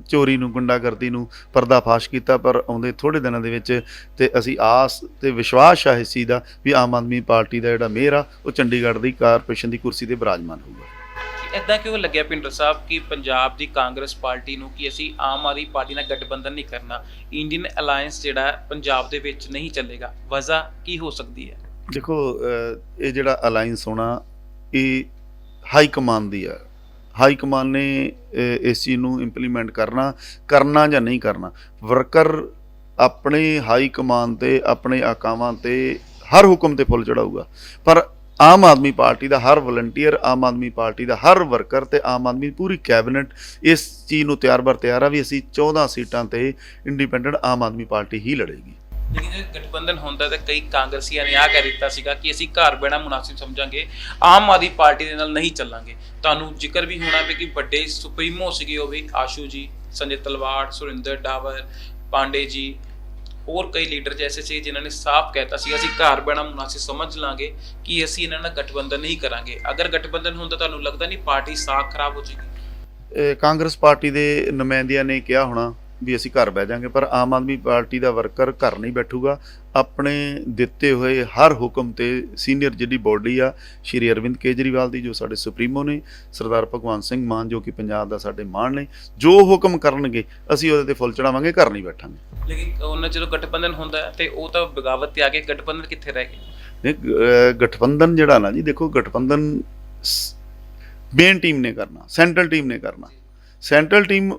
ਚੋਰੀ ਨੂੰ ਗੁੰਡਾਗਰਦੀ ਨੂੰ ਪਰਦਾਫਾਸ਼ ਕੀਤਾ ਪਰ ਆਉਂਦੇ ਥੋੜੇ ਦਿਨਾਂ ਦੇ ਵਿੱਚ ਤੇ ਅਸੀਂ ਆਸ ਤੇ ਵਿਸ਼ਵਾਸ ਹੈ ਇਸ ਚੀਜ਼ ਦਾ ਵੀ ਆਮ ਆਦਮੀ ਪਾਰਟੀ ਦਾ ਜਿਹੜਾ ਮੇਅਰ ਆ ਉਹ ਚੰਡੀਗੜ੍ਹ ਦੀ ਕਾਰਪੋਰੇਸ਼ਨ ਦੀ ਕੁਰਸੀ ਤੇ ਬਿਰਾਜਮਾਨ ਹੋਊਗਾ।
ਇਦਾਂ ਕਿਉਂ ਲੱਗਿਆ ਪਿੰਡਰ ਸਾਹਿਬ ਕਿ ਪੰਜਾਬ ਦੀ ਕਾਂਗਰਸ ਪਾਰਟੀ ਨੂੰ ਕਿ ਅਸੀਂ ਆਮ ਆਦਮੀ ਪਾਰਟੀ ਨਾਲ ਗਠਬੰਧਨ ਨਹੀਂ ਕਰਨਾ ਇੰਡੀਅਨ ਅਲਾਈਅੰਸ ਜਿਹੜਾ ਪੰਜਾਬ ਦੇ ਵਿੱਚ ਨਹੀਂ ਚੱਲੇਗਾ, ਵਜ੍ਹਾ ਕੀ ਹੋ ਸਕਦੀ ਹੈ?
ਦੇਖੋ ਇਹ ਜਿਹੜਾ ਅਲਾਈਅੰਸ ਹੋਣਾ, ਇਹ ਹਾਈ ਕਮਾਂਡ ਦੀ ਹੈ। ਹਾਈ ਕਮਾਨ ਨੇ ਇਸ ਚੀਜ਼ ਨੂੰ ਇੰਪਲੀਮੈਂਟ ਕਰਨਾ ਕਰਨਾ ਜਾਂ ਨਹੀਂ ਕਰਨਾ ਵਰਕਰ ਆਪਣੇ ਹਾਈ ਕਮਾਨ ਤੇ, ਆਪਣੇ ਆਕਾਵਾਂ ਤੇ ਹਰ ਹੁਕਮ ਤੇ ਫੁੱਲ ਚੜਾਊਗਾ। ਪਰ ਆਮ ਆਦਮੀ ਪਾਰਟੀ ਦਾ ਹਰ ਵਲੰਟੀਅਰ, ਆਮ ਆਦਮੀ ਪਾਰਟੀ ਦਾ ਹਰ ਵਰਕਰ ਤੇ ਆਮ ਆਦਮੀ ਪੂਰੀ ਕੈਬਨਿਟ ਇਸ ਚੀਜ਼ ਨੂੰ ਤਿਆਰ ਬਰ ਤਿਆਰ ਆ ਵੀ ਅਸੀਂ 14 ਸੀਟਾਂ ਤੇ ਇੰਡੀਪੈਂਡੈਂਟ ਆਮ ਆਦਮੀ ਪਾਰਟੀ ਹੀ ਲੜੇਗੀ।
ਲੇਕਿਨ ਜੇ ਗਠਬੰਧਨ ਹੁੰਦਾ ਤਾਂ ਕਈ ਕਾਂਗਰਸੀਆਂ ਨੇ ਆਹ ਕਹਿ ਦਿੱਤਾ ਸੀਗਾ ਕਿ ਅਸੀਂ ਘਰ ਬਹਿਣਾ ਮੁਨਾਸਿਬ ਸਮਝਾਂਗੇ, ਆਮ ਆਦਮੀ ਪਾਰਟੀ ਦੇ ਨਾਲ ਨਹੀਂ ਚੱਲਾਂਗੇ। ਤੁਹਾਨੂੰ ਜ਼ਿਕਰ ਵੀ ਹੋਣਾ ਵੀ ਕਿ ਵੱਡੇ ਸੁਪਰੀਮੋ ਸੀਗੇ ਉਹ ਵੀ, ਆਸ਼ੂ ਜੀ, ਸੰਜੇ ਤਲਵਾੜ ਸੁਰਿੰਦਰ ਡਾਵਰ, ਪਾਂਡੇ ਜੀ ਹੋਰ ਕਈ ਲੀਡਰ ਜੈਸੇ ਸੀ ਜਿਨ੍ਹਾਂ ਨੇ ਸਾਫ਼ ਕਹਿਤਾ ਸੀ, ਅਸੀਂ ਘਰ ਬਹਿਣਾ ਮੁਨਾਸਿਬ ਸਮਝ ਲਾਂਗੇ ਕਿ ਅਸੀਂ ਇਹਨਾਂ ਨਾਲ ਗਠਬੰਧਨ ਨਹੀਂ ਕਰਾਂਗੇ। ਅਗਰ ਗਠਬੰਧਨ ਹੁੰਦਾ ਤੁਹਾਨੂੰ ਲੱਗਦਾ ਨਹੀਂ ਪਾਰਟੀ ਸਾਖ ਖਰਾਬ ਹੋ ਜਾਏਗੀ?
ਕਾਂਗਰਸ ਪਾਰਟੀ ਦੇ ਨੁਮਾਇੰਦਿਆਂ ਨੇ ਕਿਹਾ ਹੋਣਾ ਵੀ ਅਸੀਂ ਘਰ ਬਹਿ ਜਾਾਂਗੇ ਪਰ ਆਮ ਆਦਮੀ ਪਾਰਟੀ ਦਾ ਵਰਕਰ ਘਰ ਨਹੀਂ ਬੈਠੂਗਾ। ਆਪਣੇ ਦਿੱਤੇ ਹੋਏ ਹਰ ਹੁਕਮ ਤੇ ਸੀਨੀਅਰ ਜਿਹੜੀ ਬੋਡੀ ਆ ਸ਼੍ਰੀ ਅਰਵਿੰਦ ਕੇਜਰੀਵਾਲ ਦੀ ਜੋ ਸਾਡੇ ਸੁਪਰੀਮੋ ਨੇ ਸਰਦਾਰ ਭਗਵੰਤ ਸਿੰਘ ਮਾਨ ਜੋ ਕਿ ਪੰਜਾਬ ਦਾ ਸਾਡੇ ਮਾਣ ਨੇ ਜੋ ਹੁਕਮ ਕਰਨਗੇ ਅਸੀਂ ਉਹਦੇ ਤੇ ਫੁੱਲ ਚੜਾਵਾਂਗੇ ਘਰ ਨਹੀਂ ਬੈਠਾਂਗੇ।
ਲੇਕਿਨ ਉਹਨਾਂ ਜਦੋਂ ਗਠਬੰਧਨ ਹੁੰਦਾ ਤੇ ਉਹ ਤਾਂ ਬਗਾਵਤ ਤੇ ਆ ਕੇ ਗਠਬੰਧਨ ਕਿੱਥੇ ਰਹਿ ਗਿਆ
ਨਹੀਂ ਗਠਬੰਧਨ ਜਿਹੜਾ ਨਾ ਜੀ ਦੇਖੋ ਗਠਬੰਧਨ ਮੇਨ ਟੀਮ ਨੇ ਕਰਨਾ ਸੈਂਟਰਲ ਟੀਮ ਨੇ ਕਰਨਾ। ਸੈਂਟਰਲ ਟੀਮ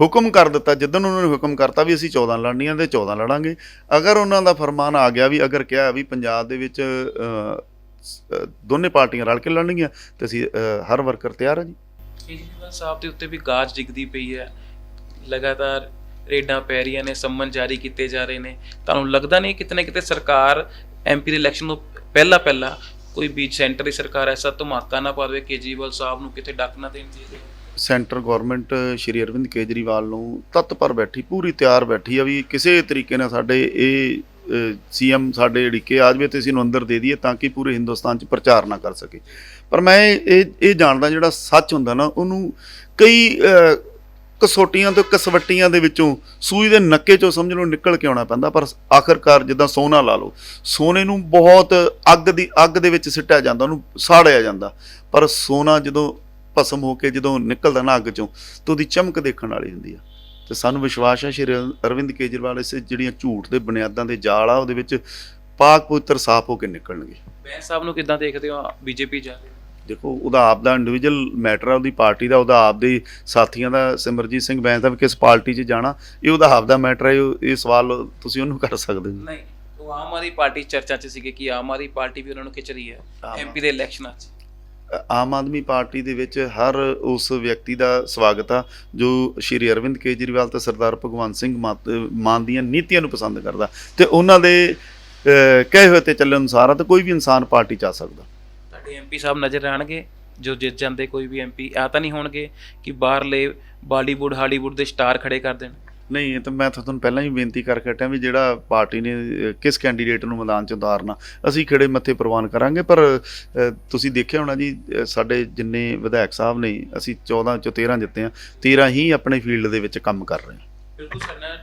ਹੁਕਮ ਕਰ ਦਿੱਤਾ ਜਦੋਂ ਉਹਨਾਂ ਨੇ ਹੁਕਮ ਕਰਤਾ ਵੀ ਅਸੀਂ 14 ਲੜਨੀਆਂ ਤੇ 14 ਲੜਾਂਗੇ। ਅਗਰ ਉਹਨਾਂ ਦਾ ਫਰਮਾਨ ਆ ਗਿਆ ਵੀ, ਅਗਰ ਕਿਹਾ ਵੀ ਪੰਜਾਬ ਦੇ ਵਿੱਚ ਦੋਨੇ ਪਾਰਟੀਆਂ ਰਲ ਕੇ ਲੜਨਗੀਆਂ, ਤੇ ਅਸੀਂ ਹਰ ਵਰਕਰ ਤਿਆਰ ਆ ਜੀ।
ਕੇਜਰੀਵਾਲ ਸਾਹਿਬ ਦੇ ਉੱਤੇ ਵੀ ਗਾਜ ਡਿੱਗਦੀ ਪਈ ਹੈ। ਲਗਾਤਾਰ ਰੇਡਾਂ ਪੈ ਰਹੀਆਂ ਨੇ, ਸੰਮਨ ਜਾਰੀ ਕੀਤੇ ਜਾ ਰਹੇ ਨੇ। ਤੁਹਾਨੂੰ ਲੱਗਦਾ ਨਹੀਂ ਕਿਤੇ ਨਾ ਕਿਤੇ ਸਰਕਾਰ ਐਮਪੀ ਦੇ ਇਲੈਕਸ਼ਨ ਤੋਂ ਪਹਿਲਾਂ ਪਹਿਲਾਂ ਕੋਈ ਬੀਚ ਸੈਂਟਰ ਦੀ ਸਰਕਾਰ ਐਸਾ ਧਮਾਕਾ ਨਾ ਪਾਵੇ ਕੇਜਰੀਵਾਲ ਸਾਹਿਬ ਨੂੰ ਕਿਤੇ ਡੱਕ ਨਾ ਦੇਣ ਦੀ?
ਸੈਂਟਰ ਗਵਰਨਮੈਂਟ ਸ਼੍ਰੀ ਅਰਵਿੰਦ ਕੇਜਰੀਵਾਲ ਨੂੰ ਤਤਪਰ ਬੈਠੀ, ਪੂਰੀ ਤਿਆਰ ਬੈਠੀ ਆ ਵੀ ਕਿਸੇ ਤਰੀਕੇ ਨਾਲ ਸਾਡੇ ਇਹ ਸੀਐਮ ਸਾਡੇ ਢਿੱਕੇ ਆ ਜਾਵੇ ਤੇ ਅਸੀਂ ਨੂੰ ਅੰਦਰ ਦੇ ਦਈਏ ਤਾਂ ਕਿ ਪੂਰੇ ਹਿੰਦੁਸਤਾਨ 'ਚ ਪ੍ਰਚਾਰ ਨਾ ਕਰ ਸਕੇ। ਪਰ ਮੈਂ ਇਹ ਇਹ ਜਾਣਦਾ ਜਿਹੜਾ ਸੱਚ ਹੁੰਦਾ ਨਾ, ਉਹਨੂੰ ਕਈ ਕਸੋਟੀਆਂ ਤੋਂ ਕਸਵੱਟੀਆਂ ਦੇ ਵਿੱਚੋਂ ਸੂਈ ਦੇ ਨੱਕੇ ਚੋਂ ਸਮਝ ਲਓ ਨਿਕਲ ਕੇ ਆਉਣਾ ਪੈਂਦਾ, ਪਰ ਆਖਰਕਾਰ ਜਿੱਦਾਂ ਸੋਨਾ ਲਾ ਲਓ, ਸੋਨੇ ਨੂੰ ਬਹੁਤ ਅੱਗ ਦੀ, ਅੱਗ ਦੇ ਵਿੱਚ ਸਿੱਟਿਆ ਜਾਂਦਾ, ਉਹਨੂੰ ਸਾੜਿਆ ਜਾਂਦਾ। ਪਰ ਸੋਨਾ ਜਦੋਂ ਭਸਮ ਹੋ ਕੇ ਜਦੋਂ ਨਿਕਲਦਾ ਨਾ ਅੱਗ ਚੋਂ ਤਾਂ ਉਹਦੀ ਚਮਕ ਦੇਖਣ ਵਾਲੀ ਹੁੰਦੀ ਆ। ਤੇ ਸਾਨੂੰ ਵਿਸ਼ਵਾਸ ਹੈ ਸ਼੍ਰੀ ਅਰਵਿੰਦ ਕੇਜਰੀਵਾਲ ਇਸ ਜਿਹੜੀਆਂ ਝੂਠ ਦੇ ਬੁਨਿਆਦਾਂ ਦੇ ਜਾਲ ਆ ਉਹਦੇ ਵਿੱਚ ਪਾਕ ਪਵਿੱਤਰ ਸਾਫ਼ ਹੋ ਕੇ ਨਿਕਲਣਗੇ।
ਬੈਂਸ ਸਾਹਿਬ ਨੂੰ ਕਿੱਦਾਂ ਦੇਖਦੇ ਹੋ ਬੀਜੇਪੀ ਜਾ ਰਹੇ
ਦੇਖੋ ਉਹਦਾ ਆਪ ਦਾ ਇੰਡੀਵਿਜੂਅਲ ਮੈਟਰ ਆ ਉਹਦੀ ਪਾਰਟੀ ਦਾ ਉਹਦਾ ਆਪ ਦੇ ਸਾਥੀਆਂ ਦਾ ਸਿਮਰਜੀਤ ਸਿੰਘ ਬੈਂਸ ਦਾ ਕਿਸ ਪਾਰਟੀ 'ਚ ਜਾਣਾ ਇਹ ਉਹਦਾ ਆਪ ਦਾ ਮੈਟਰ ਹੈ ਇਹ ਸਵਾਲ ਤੁਸੀਂ ਉਹਨੂੰ ਕਰ ਸਕਦੇ ਹੋ।
ਨਹੀਂ ਉਹ ਆਮ ਆਦਮੀ ਪਾਰਟੀ ਚਰਚਾ 'ਚ ਸੀਗੇ ਕਿ ਆਮ ਆਦਮੀ ਪਾਰਟੀ ਵੀ ਉਹਨਾਂ ਨੂੰ ਖਿੱਚ ਰਹੀ ਹੈ ਐਮਪੀ ਦੇ ਇਲੈਕਸ਼ਨਾਂ 'ਚ।
ਆਮ ਆਦਮੀ ਪਾਰਟੀ ਦੇ ਵਿੱਚ ਹਰ ਉਸ ਵਿਅਕਤੀ ਦਾ ਸਵਾਗਤ ਆ, ਜੋ ਸ਼੍ਰੀ ਅਰਵਿੰਦ ਕੇਜਰੀਵਾਲ ਤੇ ਸਰਦਾਰ ਭਗਵੰਤ ਸਿੰਘ ਮਾਤ- ਮਾਨ ਦੀਆਂ ਨੀਤੀਆਂ ਨੂੰ ਪਸੰਦ ਕਰਦਾ ਤੇ ਉਹਨਾਂ ਦੇ ਕਹੇ ਹੋਏ ਤੇ ਚੱਲਣ ਅਨੁਸਾਰ ਤਾਂ ਕੋਈ ਵੀ ਇਨਸਾਨ ਪਾਰਟੀ ਚ ਆ ਸਕਦਾ।
ਤੁਹਾਡੇ ਐਮਪੀ ਸਾਹਿਬ ਨਜ਼ਰ ਆਣਗੇ, ਜੋ ਜਿੱਤ ਜਾਂਦੇ ਕੋਈ ਵੀ ਐਮਪੀ ਆ ਤਾਂ ਨਹੀਂ ਹੋਣਗੇ ਕਿ ਬਾਹਰਲੇ ਬਾਲੀਵੁੱਡ, ਹਾਲੀਵੁੱਡ ਦੇ ਸਟਾਰ ਖੜੇ ਕਰ ਦੇਣ।
ਨਹੀਂ, ਇਹ ਤਾਂ ਮੈਂ ਤੁਹਾਨੂੰ ਪਹਿਲਾਂ ਹੀ ਬੇਨਤੀ ਕਰਕੇ ਹਟਿਆ ਵੀ ਜਿਹੜਾ ਪਾਰਟੀ ਨੇ ਕਿਸ ਕੈਂਡੀਡੇਟ ਨੂੰ ਮੈਦਾਨ 'ਚ ਉਤਾਰਨਾ, ਅਸੀਂ ਖੜੇ ਮੱਥੇ ਪ੍ਰਵਾਨ ਕਰਾਂਗੇ? ਪਰ ਤੁਸੀਂ ਦੇਖਿਆ ਹੋਣਾ ਜੀ ਸਾਡੇ ਜਿੰਨੇ ਵਿਧਾਇਕ ਸਾਹਿਬ ਨੇ, ਅਸੀਂ 14 ਚੋਂ 13 ਜਿੱਤੇ ਆ 13 ਹੀ ਆਪਣੇ ਫੀਲਡ ਦੇ ਵਿੱਚ ਕੰਮ ਕਰ ਰਹੇ ਹਾਂ
ਬਿਲਕੁਲ ਸਰਨਾ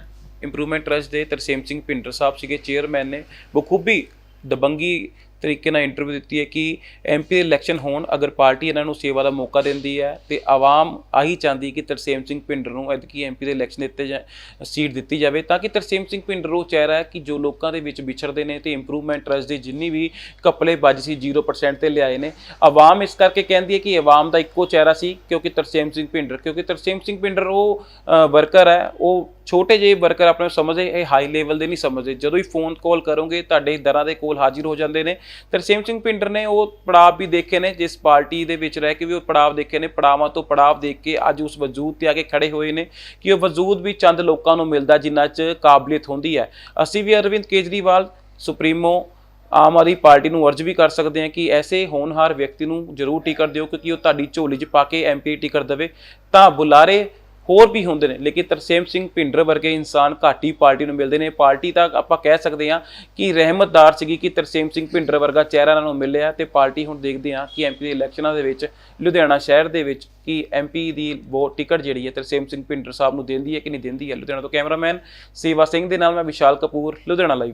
ਇੰਪਰੂਵਮੈਂਟ ਟਰਸਟ ਦੇ ਤਰਸੇਮ ਸਿੰਘ ਭਿੰਡਰ ਸਾਹਿਬ ਸੀਗੇ ਚੇਅਰਮੈਨ ਨੇ, ਬਖੂਬੀ ਦਬੰਗੀ ਤਰੀਕੇ ਨਾਲ ਇੰਟਰਵਿਊ ਦਿੱਤੀ ਹੈ ਕਿ ਐਮਪੀ ਇਲੈਕਸ਼ਨ ਹੋਣ, ਅਗਰ ਪਾਰਟੀ ਇਹਨਾਂ ਨੂੰ ਸੇਵਾ ਦਾ ਮੌਕਾ ਦਿੰਦੀ ਹੈ ਤੇ ਆਵਾਮ ਆਹੀ ਚਾਹੁੰਦੀ ਕਿ ਤਰਸੇਮ ਸਿੰਘ ਭਿੰਡਰ ਨੂੰ ਐਤਕੀ ਐਮਪੀ ਦੇ ਇਲੈਕਸ਼ਨ ਦਿੱਤੇ ਜਾ ਸੀਟ ਦਿੱਤੀ ਜਾਵੇ ਤਾਂ ਕਿ ਤਰਸੇਮ ਸਿੰਘ ਭਿੰਡਰ ਉਹ ਚਿਹਰਾ ਹੈ ਕਿ ਜੋ ਲੋਕਾਂ ਦੇ ਵਿੱਚ ਵਿਚਰਦੇ ਨੇ ਤੇ ਇੰਪਰੂਵਮੈਂਟ ਟਰਸਟ ਦੇ ਜਿੰਨੀ ਵੀ ਕਪਲੇ ਬੱਜ ਸੀ 0% ਤੇ ਲਿਆਏ ਨੇ। ਆਵਾਮ ਇਸ ਕਰਕੇ ਕਹਿੰਦੀ ਹੈ ਕਿ ਆਵਾਮ ਦਾ ਇੱਕੋ ਚਿਹਰਾ ਸੀ ਕਿਉਂਕਿ ਤਰਸੇਮ ਸਿੰਘ ਭਿੰਡਰ ਕਿਉਂਕਿ ਤਰਸੇਮ ਸਿੰਘ ਭਿੰਡਰ ਉਹ ਵਰਕਰ ਹੈ, ਉਹ ਛੋਟੇ ਜਿਹੇ ਵਰਕਰ ਆਪਣੇ ਨੂੰ ਸਮਝਦੇ, ਇਹ ਹਾਈ ਲੈਵਲ ਦੇ ਨਹੀਂ ਸਮਝਦੇ। ਜਦੋਂ ਹੀ ਫੋਨ ਕਾਲ ਕਰੋਗੇ, ਤੁਹਾਡੇ ਦਰਾਂ ਦੇ ਕੋਲ ਹਾਜ਼ਰ ਹੋ ਜਾਂਦੇ ਨੇ। ਤਰਸੇਮ ਸਿੰਘ ਪਿੰਡਰ ਨੇ ਉਹ ਪੜਾਅ ਵੀ ਦੇਖੇ ਨੇ, ਜਿਸ ਪਾਰਟੀ ਦੇ ਵਿੱਚ ਰਹਿ ਕੇ ਵੀ ਉਹ ਪੜਾਅ ਦੇਖੇ ਨੇ। ਪੜਾਵਾਂ ਤੋਂ ਪੜਾਅ ਦੇਖ ਕੇ ਅੱਜ ਉਸ ਵਜੂਦ ਤੇ ਆ ਕੇ ਖੜੇ ਹੋਏ ਨੇ ਕਿ ਉਹ ਵਜੂਦ ਵੀ ਚੰਦ ਲੋਕਾਂ ਨੂੰ ਮਿਲਦਾ, ਜਿਨ੍ਹਾਂ 'ਚ ਕਾਬਲੀਅਤ ਹੁੰਦੀ ਹੈ। ਅਸੀਂ ਵੀ ਅਰਵਿੰਦ ਕੇਜਰੀਵਾਲ, ਸੁਪਰੀਮੋ ਆਮ ਆਦਮੀ ਪਾਰਟੀ ਨੂੰ ਅਰਜ਼ ਵੀ ਕਰ ਸਕਦੇ ਹਾਂ ਕਿ ਐਸੇ ਹੋਣਹਾਰ ਵਿਅਕਤੀ ਨੂੰ ਜ਼ਰੂਰ ਟਿਕਟ ਦਿਓ, ਕਿਉਂਕਿ ਉਹ ਤੁਹਾਡੀ ਝੋਲੀ 'ਚ ਪਾ ਕੇ ਐਮਪੀ ਟਿਕਟ ਦੇਵੇ। ਤਾਂ ਬੁਲਾਰੇ ਹੋਰ ਵੀ ਹੁੰਦੇ ਨੇ। ਲੇਕਿਨ ਤਰਸੇਮ ਸਿੰਘ ਭਿੰਡਰ ਵਰਗੇ ਇਨਸਾਨ ਘਾਟੀ ਪਾਰਟੀ ਨੂੰ ਮਿਲਦੇ ਨੇ। ਪਾਰਟੀ ਤਾਂ ਆਪਾਂ ਕਹਿ ਸਕਦੇ ਹਾਂ ਕਿ ਰਹਿਮਤਦਾਰ ਸੀਗੀ ਕਿ ਤਰਸੇਮ ਸਿੰਘ ਭਿੰਡਰ ਵਰਗਾ ਚਿਹਰਾ ਇਹਨਾਂ ਨੂੰ ਮਿਲਿਆ ਤੇ ਪਾਰਟੀ ਹੁਣ ਦੇਖਦੇ ਹਾਂ ਕਿ ਐਮਪੀ ਦੇ ਇਲੈਕਸ਼ਨਾਂ ਦੇ ਵਿੱਚ, ਲੁਧਿਆਣਾ ਸ਼ਹਿਰ ਦੇ ਵਿੱਚ ਕਿ ਐਮਪੀ ਦੀ ਵੋਟ ਟਿਕਟ ਜਿਹੜੀ ਹੈ ਤਰਸੇਮ ਸਿੰਘ ਭਿੰਡਰ ਸਾਹਿਬ ਨੂੰ ਦਿੰਦੀ ਹੈ ਕਿ ਨਹੀਂ ਦਿੰਦੀ ਹੈ। ਲੁਧਿਆਣਾ ਤੋਂ ਕੈਮਰਾਮੈਨ ਸੇਵਾ ਸਿੰਘ ਦੇ ਨਾਲ ਮੈਂ ਵਿਸ਼ਾਲ ਕਪੂਰ, ਲੁਧਿਆਣਾ ਲਾਈਵ